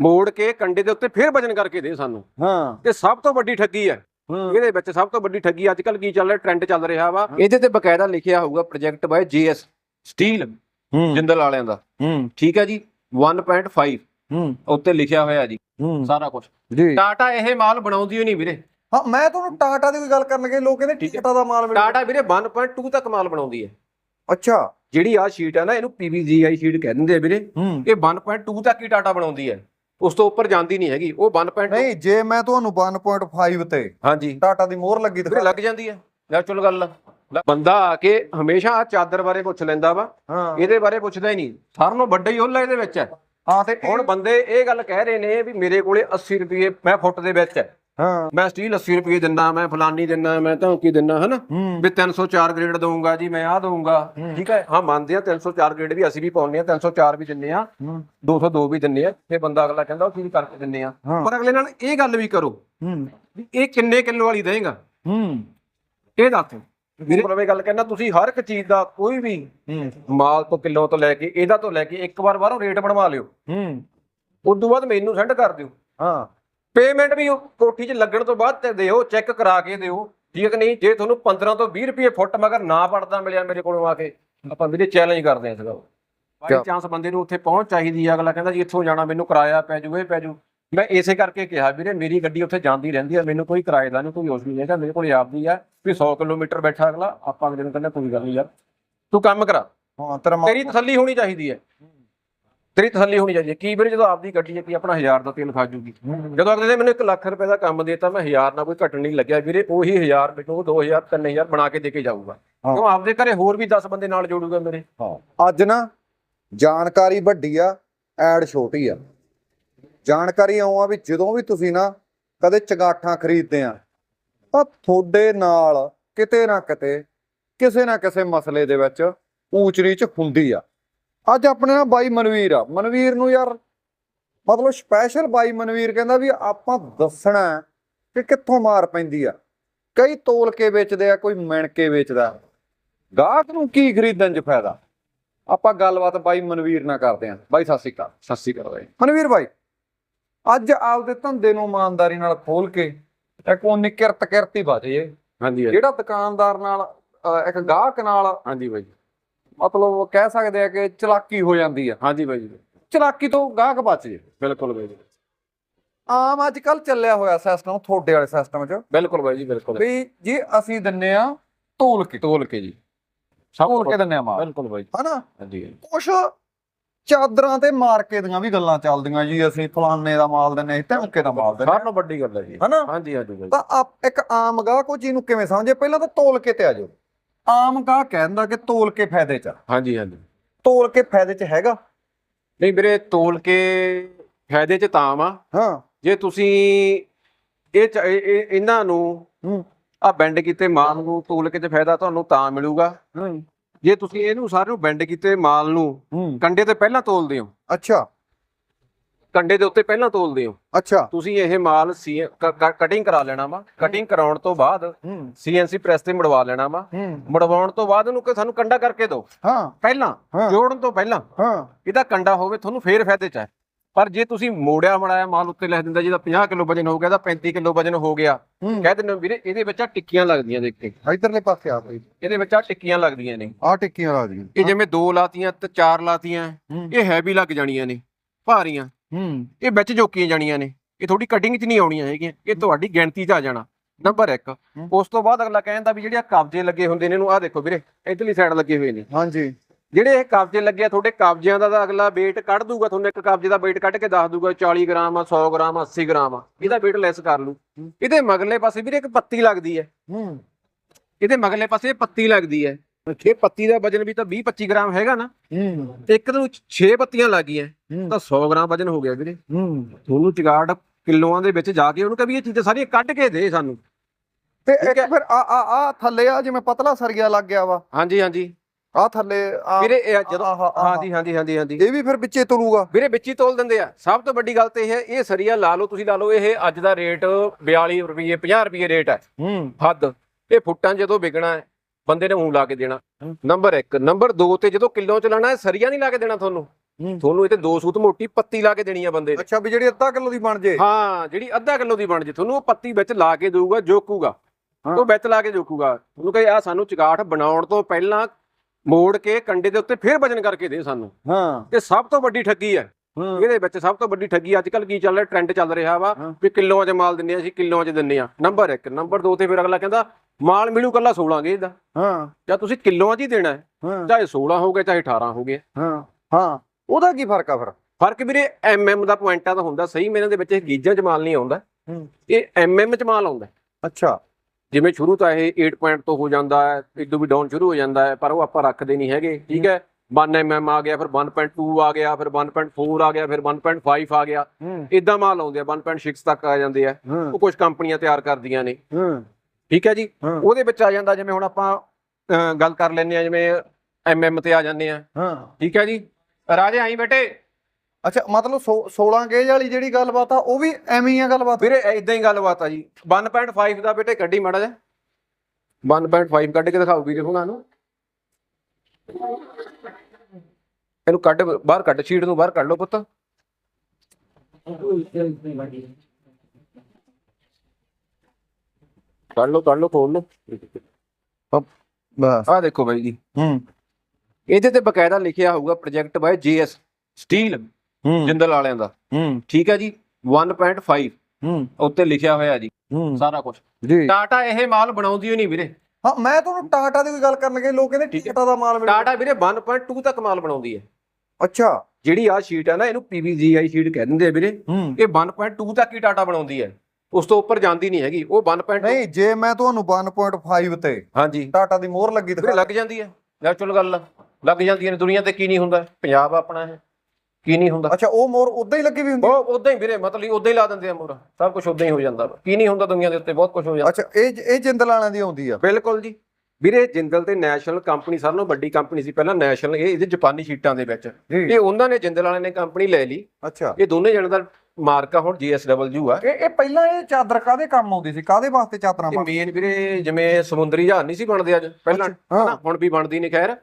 ਮੋੜ ਕੇ ਕੰਡੇ ਦੇ ਉੱਤੇ ਫੇਰ ਵਜਨ ਕਰਕੇ ਦੇ ਸਾਨੂੰ। ਹਾਂ। ਇਹ ਸਭ ਤੋਂ ਵੱਡੀ ਠੱਗੀ ਹੈ। ਇਹਦੇ ਵਿੱਚ ਸਭ ਤੋਂ ਵੱਡੀ ਠੱਗੀ ਅੱਜ ਕੱਲ ਕੀ ਚੱਲ ਰਿਹਾ ਟ੍ਰੈਂਡ ਚੱਲ ਰਿਹਾ ਵਾ। ਇਹਦੇ ਤੇ ਬਕਾਇਦਾ ਲਿਖਿਆ ਹੋਊਗਾ project by GS steel Jindal ਵਾਲਿਆਂ ਦਾ। ਠੀਕ ਹੈ ਜੀ? 1.5 ਹੂੰ। ਉੱਤੇ ਲਿਖਿਆ ਹੋਇਆ ਜੀ। ਸਾਰਾ ਕੁਝ ਜੀ। ਟਾਟਾ ਇਹ ਮਾਲ ਬਣਾਉਂਦੀ ਹੀ ਨਹੀਂ ਵੀਰੇ। ਹਾਂ ਮੈਂ ਤੁਹਾਨੂੰ ਟਾਟਾ ਦੀ ਕੋਈ ਗੱਲ ਕਰਨ ਲੱਗੇ ਲੋਕ ਕਹਿੰਦੇ। ਟਾਟਾ ਦਾ ਮਾਲ ਟਾਟਾ ਵੀਰੇ 1.2 ਤੱਕ ਮਾਲ ਬਣਾਉਂਦੀ ਹੈ। ਅੱਛਾ। ਜਿਹੜੀ ਆ ਸ਼ੀਟ ਹੈ ਨਾ ਇਹਨੂੰ ਪੀਵੀਜੀਆਈ ਸ਼ੀਟ ਕਹਿ ਦਿੰਦੇ ਆ ਵੀਰੇ। ਇਹ 1.2 ਤੱਕ ਹੀ ਟਾਟਾ ਬਣਾਉਂਦੀ ਹੈ। ਉਸ ਤੋਂ ਉੱਪਰ ਜਾਂਦੀ ਨਹੀਂ ਹੈਗੀ ਉਹ 1.2 ਨਹੀਂ ਜੇ ਮੈਂ ਤੁਹਾਨੂੰ 1.5 ਤੇ ਹਾਂਜੀ। ਟਾਟਾ ਦੀ ਮੋਹਰ ਲੱਗੀ ਦਿਖਾ ਲੱਗ ਜਾਂਦੀ ਹੈ। ਲੈ ਚਲ ਗੱਲ ਲੈ, ਬੰਦਾ ਆ ਕੇ ਹਮੇਸ਼ਾ ਆ ਚਾਦਰ ਬਾਰੇ ਪੁੱਛ ਲੈਂਦਾ ਵਾ। ਇਹਦੇ ਬਾਰੇ ਪੁੱਛਦਾ ਹੀ ਨਹੀਂ। ਸਾਰਿਆਂ ਨਾਲੋਂ ਵੱਡਾ ਹੀ ਉਹਲਾ ਇਹਦੇ ਵਿੱਚ ਹੈ। ਹਾਂ ਤੇ ਹੁਣ ਬੰਦੇ ਇਹ ਗੱਲ ਕਹਿ ਰਹੇ ਨੇ ਵੀ ਮੇਰੇ ਕੋਲੇ 80 ਰੁਪਏ ਮੈਂ ਫੁੱਟ ਦੇ ਵਿੱਚ ਹੈ। ਹਾਂ। ਮੈਂ ਸਟੀਲ 80 ਰੁਪਏ ਦਿੰਦਾ ਮੈਂ ਫਲਾਨੀ ਦਿੰਦਾ ਮੈਂ ਧੌਂਕੀ ਦਿੰਦਾ ਹਨਾ? ਵੀ 304 ਗ੍ਰੇਡ ਦਊਂਗਾ ਜੀ ਮੈਂ ਆਹ ਦਊਂਗਾ ਠੀਕ ਹੈ? ਹਾਂ ਮੰਨਦੇ ਆ 304 ਗ੍ਰੇਡ ਵੀ ਅਸੀਂ ਵੀ ਪਾਉਂਦੇ ਆ 304 ਵੀ ਦਿੰਨੇ ਆ ਹੂੰ। 202 ਵੀ ਦਿੰਨੇ ਆ ਤੇ ਬੰਦਾ ਅਗਲਾ ਕਹਿੰਦਾ ਉਹ ਚੀਜ਼ ਕਰਕੇ ਦਿੰਨੇ ਆ। ਪਰ ਅਗਲੇ ਨਾਲ ਇਹ ਗੱਲ ਵੀ ਕਰੋ ਵੀ ਇਹ ਕਿੰਨੇ ਕਿਲੋ ਵਾਲੀ ਦੇਗਾ ਇਹ ਦੱਸ। ਮਤਲਬ ਇਹ ਗੱਲ ਕਹਿੰਦਾ ਤੁਸੀਂ ਹਰ ਇੱਕ ਚੀਜ਼ ਦਾ ਕੋਈ ਵੀ ਮਾਲ ਤੋਂ ਕਿਲੋ ਤੋਂ ਲੈ ਕੇ ਇਹਦਾ ਤੋਂ ਲੈ ਕੇ ਇੱਕ ਵਾਰ ਬਾਹਰੋਂ ਰੇਟ ਬਣਵਾ ਲਿਓ। ਹੂੰ। ਉਸ ਤੋਂ ਬਾਅਦ ਮੈਨੂੰ ਸੈਂਡ ਕਰ ਦਿਓ। ਹਾਂ। ਪੇਮੈਂਟ ਵੀ ਉਹ ਕੋਠੀ 'ਚ ਲੱਗਣ ਤੋਂ ਬਾਅਦ ਤੇ ਦਿਓ ਚੈੱਕ ਕਰਾ ਕੇ ਦਿਓ। ਠੀਕ ਨਹੀਂ? ਜੇ ਤੁਹਾਨੂੰ 15 ਤੋਂ 20 ਰੁਪਏ ਫੁੱਟ ਮਗਰ ਨਾ ਪੜਦਾ ਮਿਲਿਆ ਮੇਰੇ ਕੋਲੋਂ ਆ ਕੇ ਆਪਾਂ ਵੀਰੇ ਚੈਲੰਜ ਕਰਦੇ ਆ ਇਸ ਗੱਲ ਬਾਈ ਚਾਂਸ ਬੰਦੇ ਨੂੰ ਉੱਥੇ ਪਹੁੰਚ ਚਾਹੀਦੀ ਆ। ਅਗਲਾ ਕਹਿੰਦਾ ਜੀ ਇੱਥੋਂ ਜਾਣਾ ਮੈਨੂੰ ਕਿਰਾਇਆ ਪੈ ਜੂ ਇਹ ਪੈ ਜੂ। ਮੈਂ ਇਸੇ ਕਰਕੇ ਕਿਹਾ ਵੀਰੇ ਮੇਰੀ ਗੱਡੀ ਉੱਥੇ ਜਾਂਦੀ ਰਹਿੰਦੀ ਆ ਮੈਨੂੰ ਕੋਈ ਕਿਰਾਏ ਦਾ ਨਹੀਂ ਕੋਈ ਉਸ ਨਹੀਂ ਹੈਗਾ ਮੇਰੇ ਕੋਲ ਆਪਦੀ ਆ ਵੀ 100 ਕਿਲੋਮੀਟਰ ਬੈਠਾ ਅਗਲਾ ਆਪਾਂ ਅਗਲੇ ਨੂੰ ਕਹਿੰਦਾ ਕੋਈ ਗੱਲ ਨਹੀਂ ਯਾਰ। ਤੂੰ ਕੰਮ ਕਰਾ। ਹਾਂ ਤੇਰੀ ਤਸੱਲੀ ਹੋਣੀ ਚਾਹੀਦੀ ਹੈ। ਤੇਰੀ ਤਸੱਲੀ ਹੋਣੀ ਚਾਹੀਦੀ ਹੈ। ਕੀ ਵੀਰੇ ਜਦੋਂ ਆਪਦੀ ਗੱਡੀ ਹੈ ਕੀ ਆਪਣਾ 1000 ਦਾ ਤੇਲ ਖਾ ਜੂਗੀ। ਜਦੋਂ ਅਗਲੇ ਨੇ ਮੈਨੂੰ 1 ਲੱਖ ਰੁਪਏ ਦਾ ਕੰਮ ਦੇਤਾ ਮੈਂ 1000 ਨਾਲ ਕੋਈ ਘਟਣ ਨਹੀਂ ਲੱਗਿਆ। ਵੀਰੇ ਉਹੀ 1000 ਮੈਨੂੰ 2000 3000 ਬਣਾ ਕੇ ਦੇ ਕੇ ਜਾਊਗਾ। ਹਾਂ। ਕਿਉਂ ਆਪਦੇ ਘਰੇ ਹੋਰ ਵੀ 10 ਬੰਦੇ ਨਾਲ ਜੋੜੂਗਾ ਮੇਰੇ? ਹਾਂ। ਅੱਜ ਨਾ ਜਾਣਕਾਰੀ ਵੱਡੀ ਆ ਐਡ ਛੋਟੀ ਆ। ਜਾਣਕਾਰੀ ਆਉਂ ਆ ਵੀ ਜਦੋਂ ਵੀ ਤੁਸੀਂ ਨਾ ਕਦੇ ਚਗਾਠਾਂ ਖਰੀਦਦੇ ਆ ਤਾਂ ਤੁਹਾਡੇ ਨਾਲ ਕਿਤੇ ਨਾ ਕਿਤੇ ਕਿਸੇ ਨਾ ਕਿਸੇ ਮਸਲੇ ਦੇ ਵਿੱਚ ਊਚ ਨੀਚ ਹੁੰਦੀ ਆ। ਅੱਜ ਆਪਣੇ ਨਾਲ ਬਾਈ ਮਨਵੀਰ ਆ। ਮਨਵੀਰ ਨੂੰ ਯਾਰ ਮਤਲਬ ਸਪੈਸ਼ਲ ਬਾਈ ਮਨਵੀਰ ਕਹਿੰਦਾ ਵੀ ਆਪਾਂ ਦੱਸਣਾ ਕਿ ਕਿੱਥੋਂ ਮਾਰ ਪੈਂਦੀ ਆ। ਕਈ ਤੋਲ ਕੇ ਵੇਚਦੇ ਆ ਕੋਈ ਮਿਣ ਕੇ ਵੇਚਦਾ। ਗਾਹਕ ਨੂੰ ਕੀ ਖਰੀਦਣ 'ਚ ਫਾਇਦਾ? ਆਪਾਂ ਗੱਲਬਾਤ ਬਾਈ ਮਨਵੀਰ ਨਾਲ ਕਰਦੇ ਆਂ ਬਾਈ ਸਤਿ ਸ਼੍ਰੀ ਅਕਾਲ। ਸਤਿ ਸ੍ਰੀ ਅਕਾਲ ਬਾਈ। ਮਨਵੀਰ ਬਾਈ ਅੱਜ ਆਪਦੇ ਧੰਦੇ ਨੂੰ ਇਮਾਨਦਾਰੀ ਨਾਲ ਖੋਲ ਕੇ ਇੱਕ ਉਹ ਨਿਕਿਰਤ ਕਿਰਤੀ ਬਚ ਜੇ। ਹਾਂਜੀ ਜਿਹੜਾ ਦੁਕਾਨਦਾਰ ਨਾਲ ਇੱਕ ਗਾਹਕ ਨਾਲ ਹਾਂਜੀ ਬਾਈ। ਮਤਲਬ ਕਹਿ ਸਕਦੇ ਆ ਕਿ ਚਲਾਕੀ ਹੋ ਜਾਂਦੀ ਆ। ਹਾਂਜੀ ਬਾਈ ਚਲਾਕੀ ਤੋਂ ਗਾਹਕ ਬਚ ਜੇ। ਬਿਲਕੁਲ ਬਾਈ ਆਮ ਅੱਜ ਕੱਲ ਚੱਲਿਆ ਹੋਇਆ ਸਿਸਟਮ ਤੁਹਾਡੇ ਵਾਲੇ ਸਿਸਟਮ 'ਚ। ਬਿਲਕੁਲ ਬਾਈ ਜੀ ਬਿਲਕੁਲ। ਵੀ ਜੇ ਅਸੀਂ ਦਿੰਨੇ ਆ ਤੋਲ ਕੇ। ਤੋਲ ਕੇ ਜੀ। ਸਭ ਤੋਲ ਕੇ ਦਿੰਨੇ ਆ ਮਾਲ। ਬਿਲਕੁਲ ਬਾਈ ਹਨਾ? ਹਾਂਜੀ। ਕੁਛ ਚਾਦਰਾਂ ਤੇ ਮਾਰਕੇ ਦੀਆਂ ਵੀ ਗੱਲਾਂ ਚੱਲਦੀਆਂ ਜੀ। ਅਸੀਂ ਫਲਾਨੇ ਦਾ ਮਾਲ ਦਿੰਨੇ ਅਸੀਂ ਧਮਕੇ ਦਾ ਮਾਲ ਦਿੰਨੇ। ਸਾਰਿਆਂ ਨਾਲੋਂ ਵੱਡੀ ਗੱਲ ਹੈ ਜੀ। ਹਨਾ? ਹਾਂਜੀ ਹਾਂਜੀ ਬਾਈ ਤਾਂ ਆਪ ਇੱਕ ਆਮ ਗਾਹਕ ਉਹ ਚੀਜ਼ ਨੂੰ ਕਿਵੇਂ ਸਮਝੇ? ਪਹਿਲਾਂ ਤਾਂ ਤੋਲ ਕੇ ਤੇ ਆ ਜਾਓ। ਆਮ ਗਾਹਕ ਕਹਿੰਦਾ ਕਿ ਤੋਲ ਕੇ ਫਾਇਦੇ ਚ ਆ। ਹਾਂਜੀ ਹਾਂਜੀ। ਤੋਲ ਕੇ ਫਾਇਦੇ ਚ ਹੈਗਾ? ਨਹੀਂ ਵੀਰੇ ਤੋਲ ਕੇ ਫਾਇਦੇ ਚ ਤਾਂ ਵਾ। ਹਾਂ। ਜੇ ਤੁਸੀਂ ਇਹ ਚ- ਇਹ- ਇਹ- ਇਹਨਾਂ ਨੂੰ ਹੂੰ। ਆ ਬੈਂਡ ਕੀਤੇ ਮਾਲ ਨੂੰ ਤੋਲ ਕੇ ਤੇ ਫਾਇਦਾ ਤੁਹਾਨੂੰ ਤਾਂ ਮਿਲੂਗਾ। ਹੂੰ ਜੇ ਤੁਸੀਂ ਇਹਨੂੰ ਸਾਰੇ ਨੂੰ ਬੈਂਡ ਕੀਤੇ ਮਾਲ ਨੂੰ ਹੂੰ। ਕੰਡੇ ਤੇ ਪਹਿਲਾਂ ਤੋਲਦੇ ਹੋ। ਅੱਛਾ। ਕੰਡੇ ਦੇ ਉੱਤੇ ਪਹਿਲਾਂ ਤੋਲਦੇ ਹੋ। ਅੱਛਾ। ਤੁਸੀਂ ਇਹ ਮਾਲ ਸੀ ਕਟਿੰਗ ਕਰਾ ਲੈਣਾ ਵਾ। ਕਟਿੰਗ ਕਰਾਉਣ ਤੋਂ ਬਾਅਦ ਸੀਐਨਸੀ ਪ੍ਰੈਸ ਤੇ ਮੜਵਾ ਲੈਣਾ ਵਾ। ਮੜਵਾਉਣ ਤੋਂ ਬਾਅਦ ਉਹਨੂੰ ਕਿ ਸਾਨੂੰ ਕੰਡਾ ਕਰਕੇ ਦਿਓ। ਹਾਂ। ਪਹਿਲਾਂ। ਜੋੜਨ ਤੋਂ ਪਹਿਲਾਂ ਹਾਂ। ਇਹਦਾ ਕੰਡਾ ਹੋਵੇ ਤੁਹਾਨੂੰ ਫੇਰ ਫਾਇਦੇ ਚ ਹੈ। ਪਰ ਜੇ ਤੁਸੀਂ ਮੋੜਿਆ ਮੜਾਇਆ ਮਾਲ ਉੱਤੇ ਲਿਖ ਦਿੰਦਾ ਜਿਹਦਾ 50 ਕਿਲੋ ਵਜਨ ਹੋ ਗਿਆ ਤਾਂ 35 ਕਿਲੋ ਵਜਨ ਹੋ ਗਿਆ ਕਹਿ ਦਿੰਦੇ ਵੀਰੇ ਇਹਦੇ ਵਿੱਚ ਆ ਟਿੱਕੀਆਂ ਲੱਗਦੀਆਂ ਦੇਖ। ਕੇ ਇਧਰਲੇ ਪਾਸੇ ਆ ਬਈ। ਇਹਦੇ ਵਿੱਚ ਆ ਟਿੱਕੀਆਂ ਲੱਗਦੀਆਂ ਨੇ। ਆ ਟਿੱਕੀਆਂ ਲਾ ਦੀਆਂ ਇਹ ਜਿਵੇਂ ਦੋ ਲਾਤੀਆਂ ਤੇ ਚਾਰ ਲਾਤੀਆਂ ਇਹ ਹੈਵੀ ਲੱਗ ਜਾਣੀਆਂ ਨੇ ਭਾਰੀਆਂ। ਹੂੰ। ਇਹ ਵਿੱਚ ਜੋਕੀਆਂ ਜਾਣੀਆਂ ਨੇ। ਇਹ ਥੋੜੀ ਕਟਿੰਗ 'ਚ ਨਹੀਂ ਆਉਣੀਆਂ ਹੈਗੀਆਂ। ਇਹ ਤੁਹਾਡੀ ਗਿਣਤੀ 'ਚ ਆ ਜਾਣਾ। ਨੰਬਰ 1 ਉਸ ਤੋਂ ਬਾਅਦ ਅਗਲਾ ਕਹਿੰਦਾ ਵੀ ਜਿਹੜੇ ਆ ਕਬਜੇ ਲੱਗੇ ਹੁੰਦੇ ਨੇ ਇਹਨੂੰ ਆਹ ਦੇਖੋ ਵੀਰੇ ਇਧਰਲੀ ਸਾਈਡ ਲੱਗੇ ਹੋਏ ਨੇ। ਹਾਂਜੀ। ਜਿਹੜੇ ਇਹ ਕਬਜੇ ਲੱਗੇ ਆ ਤੁਹਾਡੇ ਕਬਜਿਆਂ ਦਾ ਤਾਂ ਅਗਲਾ weight ਕੱਢ ਦੂਗਾ ਤੁਹਾਨੂੰ ਇੱਕ ਕਬਜੇ ਦਾ weight ਕੱਢ ਕੇ ਦੱਸ ਦੂਗਾ 40 ਗ੍ਰਾਮ ਆ 100 ਗ੍ਰਾਮ ਆ 80 ਗ੍ਰਾਮ ਆ। ਇਹਦਾ weight ਲੈਸ ਕਰ ਲੂ ਇਹਦੇ ਮਗਰਲੇ ਪਾਸੇ ਵੀਰੇ ਇੱਕ ਪੱਤੀ ਲੱਗਦੀ ਹੈ। ਹੂੰ। ਇਹਦੇ ਮਗਰਲੇ ਪਾਸੇ ਪੱਤੀ ਲੱਗਦੀ ਹੈ। ਇਹ ਪੱਤੀ ਦਾ ਵਜਨ ਵੀ ਤਾਂ 20 25 ਗ੍ਰਾਮ ਹੈਗਾ ਨਾ। ਤੇ ਇੱਕ ਨੂੰ 6 ਪੱਤੀਆਂ ਲੱਗ ਗਈਆਂ ਹੂੰ। ਤਾਂ 100 ਗ੍ਰਾਮ ਵਜਨ ਹੋ ਗਿਆ ਵੀਰੇ। ਤੁਹਾਨੂੰ ਚਿਗਾੜ ਕਿਲੋਆਂ ਦੇ ਵਿੱਚ ਜਾ ਕੇ ਉਹਨੂੰ ਕਹ ਵੀ ਇਹ ਚੀਜ਼ਾਂ ਸਾਰੀਆਂ ਕੱਢ ਕੇ ਦੇ ਸਾਨੂੰ। ਤੇ ਇੱਕ। ਫਿਰ ਆ ਆ ਆ ਥੱਲੇ ਆ ਜਿਵੇਂ ਪਤਲਾ ਸਰੀਆ ਲੱਗ ਗਿਆ ਵਾ। ਹਾਂਜੀ ਹਾਂਜੀ। ਆ ਥੱਲੇ ਆ ਵੀਰੇ ਇਹ ਜਦੋਂ ਹਾਂਜੀ ਹਾਂਜੀ ਹਾਂਜੀ ਹਾਂਜੀ। ਇਹ ਵੀ ਫਿਰ ਵਿੱਚੇ ਤੁਲੂਗਾ ਵੀਰੇ ਵਿੱਚ ਤੋਲ ਦਿੰਦੇ ਆ। ਸਭ ਤੋਂ ਵੱਡੀ ਗੱਲ ਤੇ ਇਹ ਹੈ ਇਹ ਸਰੀਆ ਲਾ ਲਓ ਤੁਸੀਂ ਲਾ ਲਓ ਇਹ ਅੱਜ ਦਾ ਰੇਟ 42 ਰੁਪਏ 50 ਰੁਪਏ ਰੇਟ ਹੈ। ਹੂੰ। ਹੱਦ। ਇਹ ਫੁੱਟਾਂ ਜਦੋਂ ਵਿਕਣਾ ਹੈ ਬੰਦੇ ਨੇ ਊਂ ਲਾ ਕੇ ਦੇਣਾ। ਨੰਬਰ 1 ਨੰਬਰ 2 ਤੇ ਜਦੋਂ ਕਿਲੋ ਚ ਲਾਣਾ ਸਰੀਆ ਨਹੀਂ ਲਾ ਕੇ ਦੇਣਾ ਤੁਹਾਨੂੰ। ਤੁਹਾਨੂੰ ਇਹ ਤੇ ਦੋ ਸੂਤ ਮੋਟੀ ਪੱਤੀ ਲਾ ਕੇ ਦੇਣੀ ਆ ਬੰਦੇ ਨੇ। ਅੱਛਾ ਵੀ ਜਿਹੜੀ ਅੱਧਾ ਕਿਲੋ ਦੀ ਬਣ ਜੇ। ਹਾਂ ਜਿਹੜੀ ਅੱਧਾ ਕਿਲੋ ਦੀ ਬਣ ਜੇ। ਤੁਹਾਨੂੰ ਉਹ ਪੱਤੀ ਵਿੱਚ ਲਾ ਕੇ ਦੇਊਗਾ ਜੋਕੂਗਾ। ਉਹ ਵਿੱਚ ਲਾ ਕੇ ਜੋਕੂਗਾ। ਤੁਹਾਨੂੰ ਕਹੇ ਆ ਸਾਨੂੰ ਚਗਾਠ ਬਣਾਉਣ ਤੋਂ ਪਹਿਲਾਂ ਮੋੜ ਕੇ ਕੰਡੇ ਦੇ ਉੱਤੇ ਫਿਰ ਵਜਨ ਕਰਕੇ ਦੇ ਸਾਨੂੰ। ਹਾਂ। ਇਹ ਸਭ ਤੋਂ ਵੱਡੀ ਠੱਗੀ ਹਾਂ। ਇਹਦੇ ਵਿੱਚ ਸਭ ਤੋਂ ਵੱਡੀ ਠੱਗੀ ਅੱਜ ਕੱਲ ਕੀ ਚੱਲ ਰਿਹਾ? ਟ੍ਰੈਂਡ ਚੱਲ ਰਿਹਾ ਵਾ ਹਾਂ। ਵੀ ਕਿਲੋਆਂ 'ਚ ਮਾਲ ਦਿੰਦੇ ਆ ਅਸੀਂ ਕਿਲੋਆਂ 'ਚ ਦਿੰਦੇ ਆ। ਨੰਬਰ 1 ਨੰਬਰ 2 ਤੇ ਫਿਰ ਅਗਲਾ ਕਹਿੰਦਾ ਮਾਲ ਮਿਲੂ ਕੱਲਾ 16 ਗੇਜ ਦਾ ਹਾਂ। ਜਾਂ ਤੁਸੀਂ ਕਿਲੋਆਂ 'ਚ ਹੀ ਦੇਣਾ ਹੈ। ਹਾਂ। ਚਾਹੇ 16 ਹੋਗੇ ਚਾਹੇ 18 ਹੋਗੇ ਹਾਂ। ਹਾਂ। ਉਹਦਾ ਕੀ ਫ਼ਰਕ ਆ ਫਿਰ? ਫ਼ਰਕ ਵੀਰੇ ਐਮਐਮ ਦਾ ਪੁਆਇੰਟਾਂ ਦਾ ਹੁੰਦਾ ਸਹੀ ਮੇਰੇ ਦੇ ਵਿੱਚ ਗੀਜਾਂ 'ਚ ਮਾਲ ਨਹੀਂ ਆਉਂਦਾ। ਹੂੰ। ਇਹ ਐਮਐਮ 'ਚ ਮਾਲ ਆਉਂਦਾ। ਅੱਛਾ। ਜਿਵੇਂ ਸ਼ੁਰੂ ਤਾਂ ਇਹ 8 ਪੁਆਇੰਟ ਤੋਂ ਹੋ ਜਾਂਦਾ ਹੈ ਇਦੋਂ ਵੀ ਡਾਊਨ ਸ਼ੁਰੂ ਹੋ ਜਾਂਦਾ ਹੈ ਪਰ ਉਹ ਆਪਾਂ ਰੱਖਦੇ ਨਹੀਂ ਹੈਗੇ ਠੀਕ ਹੈ। 1 mm ਆ ਗਿਆ ਫਿਰ 1.2 ਆ ਗਿਆ ਫਿਰ 1.4 ਆ ਗਿਆ ਫਿਰ 1.5 ਆ ਗਿਆ। ਇਦਾਂ ਮਾਲ ਆਉਂਦੇ ਆ 1.6 ਤੱਕ ਆ ਜਾਂਦੇ ਆ। ਉਹ ਕੁਝ ਕੰਪਨੀਆਂ ਤਿਆਰ ਕਰਦੀਆਂ ਨੇ। ਠੀਕ ਹੈ ਜੀ। ਉਹਦੇ ਵਿੱਚ ਆ ਜਾਂਦਾ ਜਿਵੇਂ ਹੁਣ ਆਪਾਂ ਗੱਲ ਕਰ ਲੈਂਦੇ ਆ ਜਿਵੇਂ ਐਮਐਮ ਤੇ ਆ ਜਾਂਦੇ ਆ। ਹਾਂ। ਠੀਕ ਹੈ ਜੀ? ਰਾਜੇ ਆਈ ਬੇਟੇ ਅੱਛਾ ਮਤਲਬ ਸੋ- 16 ਗੇਜ ਵਾਲੀ ਜਿਹੜੀ ਗੱਲਬਾਤ ਆ ਉਹ ਵੀ ਐਵੇਂ ਹੀ ਆ ਗੱਲਬਾਤ? ਵੀਰੇ ਇਦਾਂ ਹੀ ਗੱਲਬਾਤ ਆ ਜੀ। 1.5 ਦਾ ਬੇਟੇ ਕੱਢੀ ਮਾੜਾ ਜਿਹਾ। 1.5 ਕੱਢ ਕੇ ਦਿਖਾਓ ਵੀਰੇ ਹੁਣਾਂ ਨੂੰ ਇਹਨੂੰ ਕੱਢ ਬਾਹਰ ਕੱਢ ਸ਼ੀਟ ਨੂੰ ਬਾਹਰ ਕੱਢ ਲਓ ਪੁੱਤ। ਕੱਢ ਲਓ ਕੱਢ ਲਓ ਖੋਲ ਲਓ। ਬਸ। ਆਹ ਦੇਖੋ ਬਾਈ ਜੀ। ਹੂੰ। ਇਹਦੇ ਤੇ ਬਕਾਇਦਾ ਲਿਖਿਆ ਹੋਊਗਾ ਪ੍ਰੋਜੈਕਟ ਬਾਈ ਜੀਐਸ ਸਟੀਲ ਹੂੰ। ਜਿੰਦਲ ਵਾਲਿਆਂ ਦਾ। ਹੂੰ। ਠੀਕ ਹੈ ਜੀ? 1.5 ਹੂੰ। ਉੱਤੇ ਲਿਖਿਆ ਹੋਇਆ ਜੀ। ਸਾਰਾ ਕੁਝ ਜੀ। ਟਾਟਾ ਇਹ ਮਾਲ ਬਣਾਉਂਦੀ ਹੀ ਨਹੀਂ ਵੀਰੇ। ਹਾਂ ਮੈਂ ਤੁਹਾਨੂੰ ਟਾਟਾ ਦੀ ਕੋਈ ਗੱਲ ਕਰਨ ਲੱਗੇ ਲੋਕ ਕਹਿੰਦੇ ਠੀਕ ਹੈ। ਟਾਟਾ ਦਾ ਮਾਲ ਮਿਲ ਟਾਟਾ ਵੀਰੇ 1.2 ਤੱਕ ਮਾਲ ਬਣਾਉਂਦੀ ਹੈ। ਅੱਛਾ। ਜਿਹੜੀ ਆ ਸ਼ੀਟ ਹੈ ਨਾ ਇਹਨੂੰ ਪੀਵੀਜੀਆਈ ਸ਼ੀਟ ਕਹਿ ਦਿੰਦੇ ਆ ਵੀਰੇ। ਹੂੰ। ਇਹ 1.2 ਤੱਕ ਹੀ ਟਾਟਾ ਬਣਾਉਂਦੀ ਹੈ। ਉਸ ਤੋਂ ਉੱਪਰ ਜਾਂਦੀ ਨਹੀਂ ਹੈਗੀ। ਉਹ 1.2 ਨਹੀਂ ਜੇ ਮੈਂ ਤੁਹਾਨੂੰ 1.5 ਤੇ ਹਾਂਜੀ। ਟਾਟਾ ਦੀ ਮੋਹਰ ਲੱਗੀ ਵੀਰੇ ਦਿਖਾ ਲੱਗ ਜਾਂਦੀ ਹੈ। ਲੈ ਚਲੋ ਗੱਲ ਲੱਗ ਜਾਂਦੀਆਂ ਨੇ ਦੁਨੀਆ ਤੇ ਕੀ ਨਹੀਂ ਹੁੰਦਾ। ਪੰਜਾਬ ਆਪਣਾ ਹੈ। ਕੀ ਨਹੀਂ ਹੁੰਦਾ? ਅੱਛਾ ਉਹ ਮੋਹਰ ਉਦਾਂ ਹੀ ਲੱਗੀ ਵੀ ਹੁੰਦੀ? ਉਹ ਉਦਾਂ ਹੀ ਵੀਰੇ ਮਤਲਬ ਉਦਾਂ ਹੀ ਲਾ ਦਿੰਦੇ ਆ ਮੋਰਾ। ਸਭ ਕੁਝ ਉਦਾਂ ਹੀ ਹੋ ਜਾਂਦਾ। ਕੀ ਨਹੀਂ ਹੁੰਦਾ ਦੁਨੀਆ ਦੇ ਉੱਤੇ ਬਹੁਤ ਕੁਝ ਹੋ ਜਾਂਦਾ। ਅੱਛਾ ਇਹ ਇਹ ਜਿੰਦਲ ਵਾਲਿਆਂ ਦੀ ਆਉਂਦੀ ਆ? ਬਿਲਕੁਲ ਜੀ। ਵੀਰੇ ਜਿੰਦਲ ਤੇ ਨੈਸ਼ਨਲ ਕੰਪਨੀ ਸਾਰਿਆਂ ਨਾਲੋਂ ਵੱਡੀ ਕੰਪਨੀ ਸੀ ਪਹਿਲਾਂ ਨੈਸ਼ਨਲ ਇਹ ਇਹਦੇ ਜਾਪਾਨੀ ਸ਼ੀਟਾਂ ਦੇ ਵਿੱਚ। ਇਹ ਉਹਨਾਂ ਨੇ ਜਿੰਦਲ ਵਾਲਿਆਂ ਨੇ ਕੰਪਨੀ ਲੈ ਲਈ। ਅੱਛਾ। ਇਹ ਦੋਨੇ ਜਣਾਂ ਦਾ ਮਾਰਕਾ ਹੁਣ GSW ਆ। ਇਹ ਇਹ ਪਹਿਲਾਂ ਇਹ ਚਾਦਰ ਕਾਦੇ ਕੰਮ ਆਉਂਦੀ ਸੀ? ਕਾਦੇ ਵਾਸਤੇ ਚਾਦਰਾਂ ਇਹ ਬਣ ਮੇਨ ਵੀਰੇ ਜਿਵੇਂ ਸਮੁੰਦਰੀ ਜਹਾਜ਼ ਨਹੀਂ ਸੀ ਬਣਦੇ ਅੱਜ ਪਹਿਲਾਂ ਹੁਣ ਵੀ ਬਣਦੀ ਨਹੀਂ ਖੈਰ।